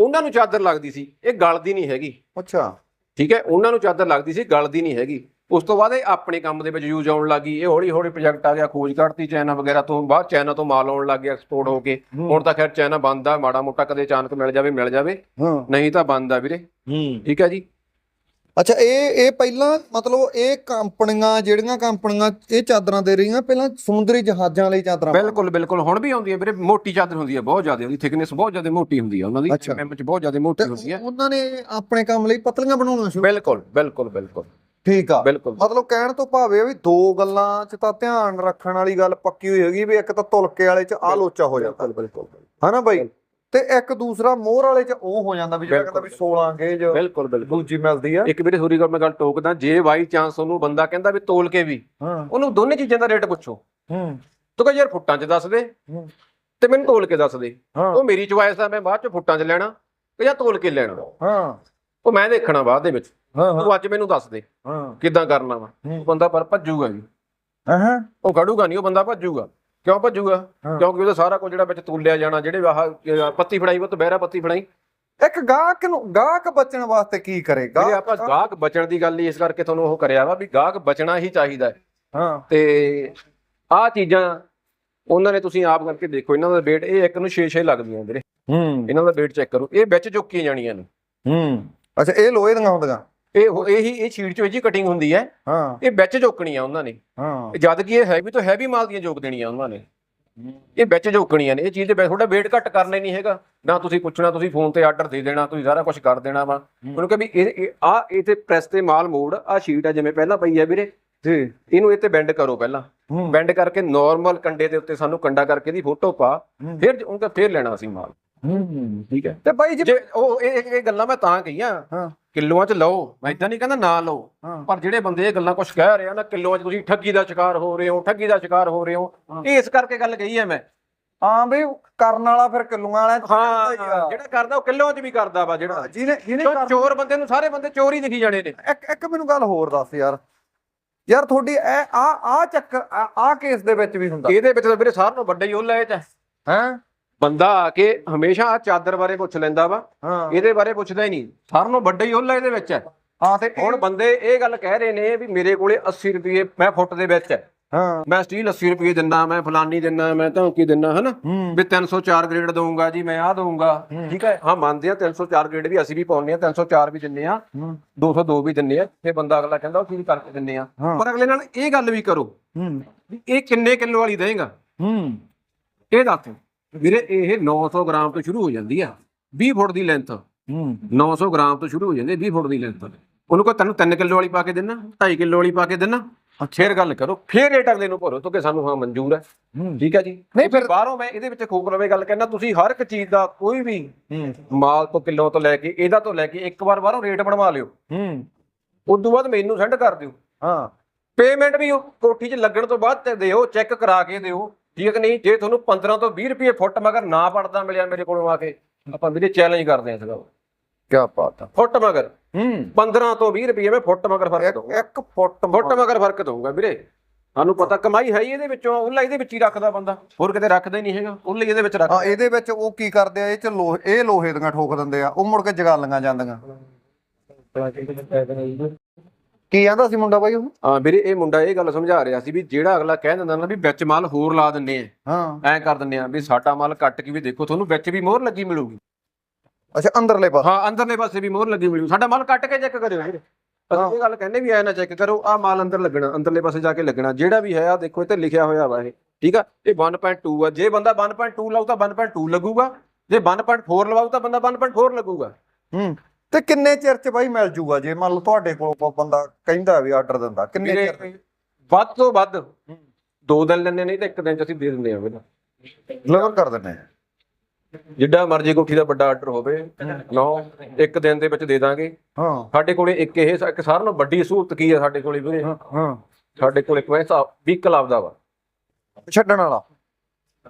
ਉਹਨਾਂ ਨੂੰ ਚਾਦਰ ਲੱਗਦੀ ਸੀ। ਇਹ ਗਲਦੀ ਨਹੀਂ ਹੈਗੀ। ਅੱਛਾ। ਠੀਕ ਹੈ ਉਹਨਾਂ ਨੂੰ ਚਾਦਰ ਲੱਗਦੀ ਸੀ ਗਲਦੀ ਨਹੀਂ ਹੈਗੀ। ਉਸ ਤੋਂ ਬਾਅਦ ਇਹ ਆਪਣੇ ਕੰਮ ਦੇ ਵਿੱਚ ਯੂਜ਼ ਆਉਣ ਲੱਗੀ। ਇਹ ਹੌਲੀ ਹੌਲੀ ਪ੍ਰੋਜੈਕਟ ਆ ਗਿਆ ਖੋਜ ਕੱਢਤੀ ਚਾਈਨਾ ਵਗੈਰਾ ਤੋਂ। ਬਾਅਦ ਚਾਈਨਾ ਤੋਂ ਮਾਲ ਆਉਣ ਲੱਗ ਗਿਆ ਐਕਸਪੋਰਟ ਹੋ ਕੇ। ਹੁਣ ਤਾਂ ਖੈਰ ਚਾਈਨਾ ਬੰਦ ਆ ਮਾੜਾ ਮੋਟਾ ਕਦੇ ਅਚਾਨਕ ਮਿਲ ਜਾਵੇ ਮਿਲ ਜਾਵੇ। ਨਹੀਂ ਤਾਂ ਬੰਦ ਆ ਵੀਰੇ। ਠੀਕ ਹੈ ਜੀ। ਅੱਛਾ ਇਹ ਇਹ ਪਹਿਲਾਂ ਮਤਲਬ ਇਹ ਕੰਪਨੀਆਂ ਜਿਹੜੀਆਂ ਕੰਪਨੀਆਂ ਇਹ ਚਾਦਰਾਂ ਦੇ ਰਹੀਆਂ ਪਹਿਲਾਂ ਸਮੁੰਦਰੀ ਜਹਾਜ਼ਾਂ ਲਈ ਚਾਦਰਾਂ ਬਿਲਕੁਲ ਬਿਲਕੁਲ। ਹੁਣ ਵੀ ਆਉਂਦੀ ਹੈ ਵੀਰੇ ਮੋਟੀ ਚਾਦਰ ਹੁੰਦੀ ਹੈ ਬਹੁਤ ਜ਼ਿਆਦਾ ਉਹਦੀ ਥਿਕਨੈਸ ਬਹੁਤ ਜ਼ਿਆਦਾ ਮੋਟੀ ਹੁੰਦੀ ਹੈ ਉਹਨਾਂ ਦੀ ਅੱਛਾ। ਐਮ ਚ ਬਹੁਤ ਜ਼ਿਆਦਾ ਮੋਟੀ ਹੁੰਦੀ ਹੈ ਉਹਨਾਂ ਨੇ ਆਪਣੇ ਕੰਮ ਲਈ ਪਤਲੀਆਂ ਬਣਾਉਣਾ ਸ਼ੁਰੂ ਬਿਲਕੁਲ ਬਿਲਕੁਲ ਬਿਲਕੁਲ। ਠੀਕ ਆ। ਬਿਲਕੁਲ। ਮਤਲਬ ਕਹਿਣ ਤੋਂ ਭਾਵੇਂ ਆ ਵੀ ਦੋ ਗੱਲਾਂ 'ਚ ਤਾਂ ਧਿਆਨ ਰੱਖਣ ਵਾਲੀ ਗੱਲ ਪੱਕੀ ਹੋਈ ਹੈਗੀ ਵੀ ਇੱਕ ਤਾਂ ਤੁਲਕੇ ਵਾਲੇ 'ਚ ਆ ਲੋਚਾ ਹੋ ਜਾਂਦਾ। ਬਿਲਕੁਲ ਹਨਾ ਬਾਈ? ਤੇ ਇੱਕ ਦੂਸਰਾ ਮੋਹਰ ਵਾਲੇ 'ਚ ਉਹ ਹੋ ਜਾਂਦਾ ਵੀ ਜਿਹੜਾ ਕਹਿੰਦਾ ਵੀ 16 ਗੇਜ ਬਿਲਕੁਲ ਬਿਲਕੁਲ। ਦੂਜੀ ਮਿਲਦੀ ਆ। ਇੱਕ ਵੀਰੇ ਸੋਰੀ ਗੱਲ ਮੈਂ ਗੱਲ ਟੋਕਦਾ ਜੇ ਬਾਈ ਚਾਂਸ ਉਹਨੂੰ ਬੰਦਾ ਕਹਿੰਦਾ ਵੀ ਤੋਲ ਕੇ ਵੀ ਉਹਨੂੰ ਦੋਨੇ ਚੀਜ਼ਾਂ ਦਾ ਰੇਟ ਪੁੱਛੋ। ਹੂੰ। ਤੂੰ ਕਹ ਯਾਰ ਫੁੱਟਾਂ 'ਚ ਦੱਸ ਦੇ ਹੂੰ। ਤੇ ਮੈਨੂੰ ਤੋਲ ਕੇ ਦੱਸ ਦੇ। ਉਹ ਮੇਰੀ ਚੁਆਇਸ ਆ ਮੈਂ ਬਾਅਦ 'ਚ ਫੁੱਟਾਂ 'ਚ ਲੈਣਾ ਤੇ ਜਾਂ ਤੋਲ ਕੇ ਲੈਣਾ। ਹਾਂ। ਉਹ ਮੈਂ ਦੇਖਣਾ ਬਾਅਦ ਦੇ ਵਿੱਚ। ਤੂੰ ਅੱਜ ਮੈਨੂੰ ਦੱਸ ਦੇ ਹਾਂ। ਕਿੱਦਾਂ ਕਰਨਾ ਵਾ। ਉਹ ਬੰਦਾ ਪਰ ਭੱਜੂਗਾ ਜੀ। ਹਾਂ। ਉਹ ਖੜੂਗਾ ਨਹੀਂ ਉਹ ਬੰਦਾ ਭੱਜੂਗਾ। ਕਿਉਂ ਭੱਜੂਗਾ। ਕਿਉਂਕਿ ਉਹਦਾ ਸਾਰਾ ਕੁਝ ਜਿਹੜਾ ਵਿੱਚ ਤੋਲਿਆ ਜਾਣਾ ਜਿਹੜੇ ਆਹ ਪੱਤੀ ਫੜਾਈ ਉਹ ਤੋਂ ਬਹਿਰਾ ਪੱਤੀ ਫੜਾਈ। ਇੱਕ ਗਾਹਕ ਨੂੰ ਗਾਹਕ ਬਚਣ ਵਾਸਤੇ ਕੀ ਕਰੇਗਾ ਵੀਰੇ ਆਪਾਂ ਗਾਹਕ ਬਚਣ ਦੀ ਗੱਲ ਹੀ ਇਸ ਕਰਕੇ ਤੁਹਾਨੂੰ ਉਹ ਕਰਿਆ ਵਾ ਵੀ ਗਾਹਕ ਬਚਣਾ ਹੀ ਚਾਹੀਦਾ ਹੈ। ਹਾਂ। ਤੇ ਆਹ ਚੀਜ਼ਾਂ ਉਹਨਾਂ ਨੇ ਤੁਸੀਂ ਆਪ ਕਰਕੇ ਦੇਖੋ ਇਹਨਾਂ ਦਾ weight ਇਹ ਇੱਕ ਨੂੰ 6-6 ਲੱਗਦੀਆਂ ਵੀਰੇ। ਹੂੰ। ਇਹਨਾਂ ਦਾ weight ਚੈੱਕ ਕਰੋ। ਇਹ ਵਿੱਚ ਚੁੱਕੀਆਂ ਜਾਣੀਆਂ ਨੇ। ਹੂੰ। ਅੱਛਾ ਇਹ ਲੋਹੇ ਦੀਆਂ ਹੁੰਦੀਆਂ। ਇਹ ਉਹ- ਇਹੀ ਇਹ ਸ਼ੀਟ ਚੋਂ ਜੀ ਕਟਿੰਗ ਹੁੰਦੀ ਹੈ। ਹਾਂ। ਇਹ ਵਿੱਚ ਝੋਕਣੀਆਂ ਉਹਨਾਂ ਨੇ। ਹਾਂ। ਜਦ ਕਿ ਇਹ ਹੈਵੀ ਤੋਂ ਹੈਵੀ ਮਾਲ ਦੀਆਂ ਝੋਕ ਦੇਣੀਆਂ ਉਹਨਾਂ ਨੇ। ਇਹ ਵਿੱਚ ਝੋਕਣੀਆਂ ਨੇ। ਇਹ ਚੀਜ਼ ਦੇ ਵਿੱਚ ਤੁਹਾਡਾ weight ਘੱਟ ਕਰਨਾ ਹੀ ਨਹੀਂ ਹੈਗਾ। ਨਾ ਤੁਸੀਂ ਪੁੱਛਣਾ ਤੁਸੀਂ ਫੋਨ ਤੇ ਆਰਡਰ ਦੇ ਦੇਣਾ ਤੁਸੀਂ ਸਾਰਾ ਕੁਝ ਕਰ ਦੇਣਾ ਵਾ। ਉਹਨੂੰ ਕਿ ਵੀ ਇਹ ਆ ਇਹ ਤੇ ਪ੍ਰੈਸ ਤੇ ਮਾਲ ਮੋੜ ਆ ਸ਼ੀਟ ਆ ਜਿਵੇਂ ਪਹਿਲਾਂ ਪਈ ਹੈ ਵੀਰੇ। ਜੀ। ਇਹਨੂੰ ਇਹ ਤੇ ਬੈਂਡ ਕਰੋ ਪਹਿਲਾਂ। ਹੂੰ। ਬੈਂਡ ਕਰਕੇ ਨਾਰਮਲ ਕੰਡੇ ਦੇ ਉੱਤੇ ਸਾਨੂੰ ਕੰਡਾ ਕਰਕੇ ਦੀ ਫੋਟੋ ਪਾ। ਹੂੰ। ਫਿਰ ਉਹਦਾ ਫਿਰ ਲੈਣਾ ਅਸੀਂ ਮਾਲ। ਹੂੰ ਠੀਕ ਹੈ। ਤੇ ਬਾਈ ਜੀ ਜੇ ਉਹ ਇਹ ਇਹ- ਇਹ ਗੱਲਾਂ ਮੈਂ ਤਾਂ ਕਹੀਆਂ ਹਾਂ। ਕਿਲੋਆਂ 'ਚ ਲਓ ਮੈਂ ਇਦਾਂ ਨਹੀਂ ਕਹਿੰਦਾ ਨਾ ਲਓ ਹਾਂ। ਪਰ ਜਿਹੜੇ ਬੰਦੇ ਇਹ ਗੱਲਾਂ ਕੁਝ ਕਹਿ ਰਹੇ ਆ ਨਾ ਕਿਲੋਆਂ 'ਚ ਤੁਸੀਂ ਠੱਗੀ ਦਾ ਸ਼ਿਕਾਰ ਹੋ ਰਹੇ ਹੋ ਠੱਗੀ ਦਾ ਸ਼ਿਕਾਰ ਹੋ ਰਹੇ ਹੋ ਇਹ ਇਸ ਕਰਕੇ ਗੱਲ ਕਹੀ ਹੈ ਮੈਂ। ਹਾਂ ਬਈ ਕਰਨ ਵਾਲਾ ਫਿਰ ਕਿਲੋਆਂ ਵਾਲਾ ਹਾਂ ਜਿਹੜਾ ਕਰਦਾ ਉਹ ਕਿਲੋਆਂ 'ਚ ਵੀ ਕਰਦਾ ਵਾ ਜਿਹੜਾ। ਜਿਹਨੇ ਜਿਹਨੇ ਕਰ- ਚੋਰ ਬੰਦੇ ਨੂੰ ਸਾਰੇ ਬੰਦੇ ਚੋਰ ਹੀ ਦਿਖੀ ਜਾਣੇ ਨੇ। ਇੱਕ ਇੱਕ ਮੈਨੂੰ ਗੱਲ ਹੋਰ ਦੱਸ ਯਾਰ। ਯਾਰ ਤੁਹਾਡੀ ਇਹ ਆ ਆ ਚੱਕਰ ਆ ਕੇਸ ਦੇ ਵਿੱਚ ਵੀ ਹੁੰਦਾ। ਇਹਦੇ ਵਿੱਚ ਤਾਂ ਵੀਰੇ ਸਾਰਿਆਂ ਨੂੰ ਵੱਡਾ ਹੀ ਉਹ ਲੈ ਚ ਹੈ? ਬੰਦਾ ਆ ਕੇ ਹਮੇਸ਼ਾ ਆ ਚਾਦਰ ਬਾਰੇ ਪੁੱਛ ਲੈਂਦਾ ਵਾ। ਹਾਂ। ਇਹਦੇ ਬਾਰੇ ਪੁੱਛਦਾ ਹੀ ਨਹੀਂ। ਸਾਰਿਆਂ ਨੂੰ ਵੱਡਾ ਹੀ ਉੱਲਾ ਇਹਦੇ ਵਿੱਚ ਹੈ। ਹਾਂ ਤੇ ਹੁਣ ਬੰਦੇ ਇਹ ਗੱਲ ਕਹਿ ਰਹੇ ਨੇ ਵੀ ਮੇਰੇ ਕੋਲੇ 80 ਰੁਪਏ ਮੈਂ ਫੁੱਟ ਦੇ ਵਿੱਚ ਹੈ। ਹਾਂ। ਮੈਂ ਸਟੀਲ 80 ਰੁਪਏ ਦਿੰਦਾ ਮੈਂ ਫਲਾਨੀ ਦਿੰਦਾ ਮੈਂ ਧੌਂਕੀ ਦਿੰਦਾ ਹਨਾ? ਵੀ 304 ਗ੍ਰੇਡ ਦਊਂਗਾ ਜੀ ਮੈਂ ਆਹ ਦਊਂਗਾ। ਠੀਕ ਹੈ? ਹਾਂ ਮੰਨਦੇ ਆ 304 ਗ੍ਰੇਡ ਵੀ ਅਸੀਂ ਵੀ ਪਾਉਂਦੇ ਆ 304 ਵੀ ਦਿੰਨੇ ਆ ਹੂੰ। 202 ਵੀ ਦਿੰਨੇ ਆ ਫੇ ਬੰਦਾ ਅਗਲਾ ਕਹਿੰਦਾ ਉਹ ਚੀਜ਼ ਕਰਕੇ ਦਿੰਨੇ ਆ। ਪਰ ਅਗਲੇ ਨਾਲ ਇਹ ਗੱਲ ਵੀ ਕਰੋ ਵੀ ਇਹ ਕਿੰਨੇ ਕਿਲੋ ਵਾਲੀ ਦੇਗਾ? ਹੂੰ। ਇਹ ਦੱਸ। ਵੀਰੇ ਇਹ 900 ਗ੍ਰਾਮ ਤੋਂ ਸ਼ੁਰੂ ਹੋ ਜਾਂਦੀ ਆ। 20 ਫੁੱਟ ਦੀ ਲੈਂਥ ਹੂੰ। 900 ਗ੍ਰਾਮ ਤੋਂ ਸ਼ੁਰੂ ਹੋ ਜਾਂਦੀ 20 ਫੁੱਟ ਦੀ ਲੈਂਥ ਉਹਨੂੰ ਕੋ ਤੈਨੂੰ 3 ਕਿਲੋ ਵਾਲੀ ਪਾ ਕੇ ਦੇਣਾ 2.5 ਕਿਲੋ ਵਾਲੀ ਪਾ ਕੇ ਦੇਣਾ ਫੇਰ ਗੱਲ ਕਰੋ ਫੇਰ ਰੇਟ ਅਗਲੇ ਨੂੰ ਭਰੋ ਕਿ ਸਾਨੂੰ ਹਾਂ ਮਨਜ਼ੂਰ ਹੈ। ਹੂੰ। ਠੀਕ ਹੈ ਜੀ? ਨਹੀਂ ਫਿਰ- ਬਾਹਰੋਂ ਮੈਂ ਇਹਦੇ ਵਿੱਚ ਖੋਖ ਲਵੇ ਗੱਲ ਕਹਿਣਾ ਤੁਸੀਂ ਹਰ ਇੱਕ ਚੀਜ਼ ਦਾ ਕੋਈ ਵੀ ਹੂੰ। ਮਾਲ ਤੋਂ ਕਿਲੋ ਤੋਂ ਲੈ ਕੇ ਇਹਦਾ ਤੋਂ ਲੈ ਕੇ ਇੱਕ ਵਾਰ ਬਾਹਰੋਂ ਰੇਟ ਬਣਵਾ ਲਿਓ। ਹੂੰ। ਉਸ ਤੋਂ ਬਾਅਦ ਮੈਨੂੰ ਸੈਂਡ ਕਰ ਦਿਓ। ਹਾਂ। ਪੇਮੈਂਟ ਵੀ ਉਹ ਕੋਠੀ 'ਚ ਲੱਗਣ ਤੋਂ ਬਾਅਦ ਤੇ ਦਿਓ ਚੈੱਕ ਕਰਾ ਕੇ ਦਿਓ। ਠੀਕ ਨਹੀਂ? ਜੇ ਤੁਹਾਨੂੰ 15 ਤੋਂ 20 ਰੁਪਏ ਫੁੱਟ ਮਗਰ ਨਾ ਪੜਦਾ ਮਿਲਿਆ ਮੇਰੇ ਕੋਲੋਂ ਆ ਕੇ ਆਪਾਂ ਵੀਰੇ ਚੈਲੰਜ ਕਰਦੇ ਆ ਇਸ ਗੱਲ ਕੀ ਬਾਤ ਆ। ਫੁੱਟ ਮਗਰ। ਹੂੰ। 15 ਤੋਂ 20 ਰੁਪਏ ਮੈਂ ਫੁੱਟ ਮਗਰ ਫ਼ਰਕ ਦਊਂਗਾ। ਇੱਕ ਫੁੱਟ ਫੁੱਟ ਮਗਰ ਫ਼ਰਕ ਦਊਂਗਾ ਵੀਰੇ। ਸਾਨੂੰ ਪਤਾ ਕਮਾਈ ਹੈ ਹੀ ਇਹਦੇ ਵਿੱਚੋਂ ਉਹਲਾ ਇਹਦੇ ਵਿੱਚ ਹੀ ਰੱਖਦਾ ਬੰਦਾ। ਹੋਰ ਕਿਤੇ ਰੱਖਦਾ ਹੀ ਨਹੀਂ ਹੈਗਾ। ਉਹਲੇ ਇਹਦੇ ਵਿੱਚ ਰੱਖ ਹਾਂ ਇਹਦੇ ਵਿੱਚ ਉਹ ਕੀ ਕਰਦੇ ਆ ਇਹ ਚ ਲੋਹ ਇਹ ਲੋਹੇ ਦੀਆਂ ਠੋਕ ਦਿੰਦੇ ਆ ਉਹ ਮੁੜ ਕੇ ਜਗਾਲੀਆਂ ਜਾਂਦੀਆਂ। ਕੀ ਆਂਦਾ ਸੀ ਮੁੰਡਾ ਬਾਈ ਉਹ? ਹਾਂ ਵੀਰੇ ਇਹ ਮੁੰਡਾ ਇਹ ਗੱਲ ਸਮਝਾ ਰਿਹਾ ਸੀ ਵੀ ਜਿਹੜਾ ਅਗਲਾ ਕਹਿ ਦਿੰਦਾ ਨਾ ਵੀ ਵਿੱਚ ਮਾਲ ਹੋਰ ਲਾ ਦਿੰਨੇ ਆ। ਹਾਂ। ਐਂ ਕਰ ਦਿੰਨੇ ਆ ਵੀ ਸਾਡਾ ਮਾਲ ਕੱਟ ਕੇ ਵੀ ਦੇਖੋ ਤੁਹਾਨੂੰ ਵਿੱਚ ਵੀ ਮੋਹਰ ਲੱਗੀ ਮਿਲੂਗੀ। ਅੱਛਾ ਅੰਦਰਲੇ ਪਾਸੇ। ਹਾਂ ਅੰਦਰਲੇ ਪਾਸੇ ਵੀ ਮੋਹਰ ਲੱਗੀ ਮਿਲੂ ਸਾਡਾ ਮਾਲ ਕੱਟ ਕੇ ਚੈੱਕ ਕਰਿਓ ਵੀਰੇ। ਅਸੀਂ ਇਹ ਗੱਲ ਕਹਿੰਦੇ ਵੀ ਐ ਨਾ ਚੈੱਕ ਕਰੋ ਆ ਮਾਲ ਅੰਦਰ ਲੱਗਣਾ ਅੰਦਰਲੇ ਪਾਸੇ ਜਾ ਕੇ ਲੱਗਣਾ। ਜਿਹੜਾ ਵੀ ਹੈ ਆ ਦੇਖੋ ਇੱਥੇ ਲਿਖਿਆ ਹੋਇਆ ਵਾ ਇਹ। ਠੀਕ ਆ? ਇਹ 1.2 ਆ। ਜੇ ਬੰਦਾ 1.2 ਲਾਊ ਤਾਂ 1.2 ਲੱਗੂਗਾ। ਜੇ 1.4 ਲਵਾਊ ਤਾਂ ਬੰਦਾ 1.4 ਲੱਗੂਗਾ। ਹੂੰ। ਤੇ ਕਿੰਨੇ ਚਿਰ ਚ ਬਾਈ ਮਿਲ ਜੂਗਾ? ਜੇ ਮੰਨ ਲਓ ਤੁਹਾਡੇ ਕੋਲ ਬੰਦਾ ਕਹਿੰਦਾ ਵੀ ਆਰਡਰ ਦਿੰਦਾ ਕਿੰਨੇ ਵੀਰੇ ਚਿਰ ਵੱਧ ਤੋਂ ਵੱਧ ਦੋ ਦਿਨ ਲੈਣੇ ਨਹੀਂ ਤਾਂ ਇੱਕ ਦਿਨ ਚ ਅਸੀਂ ਦੇ ਦਿੰਦੇ ਆ ਵੀਰੇ ਡਿਲੀਵਰ ਕਰ ਦਿੰਦੇ ਆ। ਜਿੱਡਾ ਮਰਜ਼ੀ ਕੋਠੀ ਦਾ ਵੱਡਾ ਆਰਡਰ ਹੋਵੇ ਲਓ ਇੱਕ ਦਿਨ ਦੇ ਵਿੱਚ ਦੇ ਦਾਂਗੇ। ਹਾਂ। ਸਾਡੇ ਕੋਲੇ ਇੱਕ ਇਹ ਇੱਕ ਸਾਰਿਆਂ ਨਾਲੋਂ ਵੱਡੀ ਸਹੂਲਤ ਕੀ ਆ ਸਾਡੇ ਕੋਲੇ ਵੀਰੇ? ਹਾਂ, ਹਾਂ। ਸਾਡੇ ਕੋਲ ਇੱਕ ਵੈਸਾ ਵਹੀਕਲ ਆਪਦਾ ਵਾ। ਛੱਡਣ ਵਾਲਾ।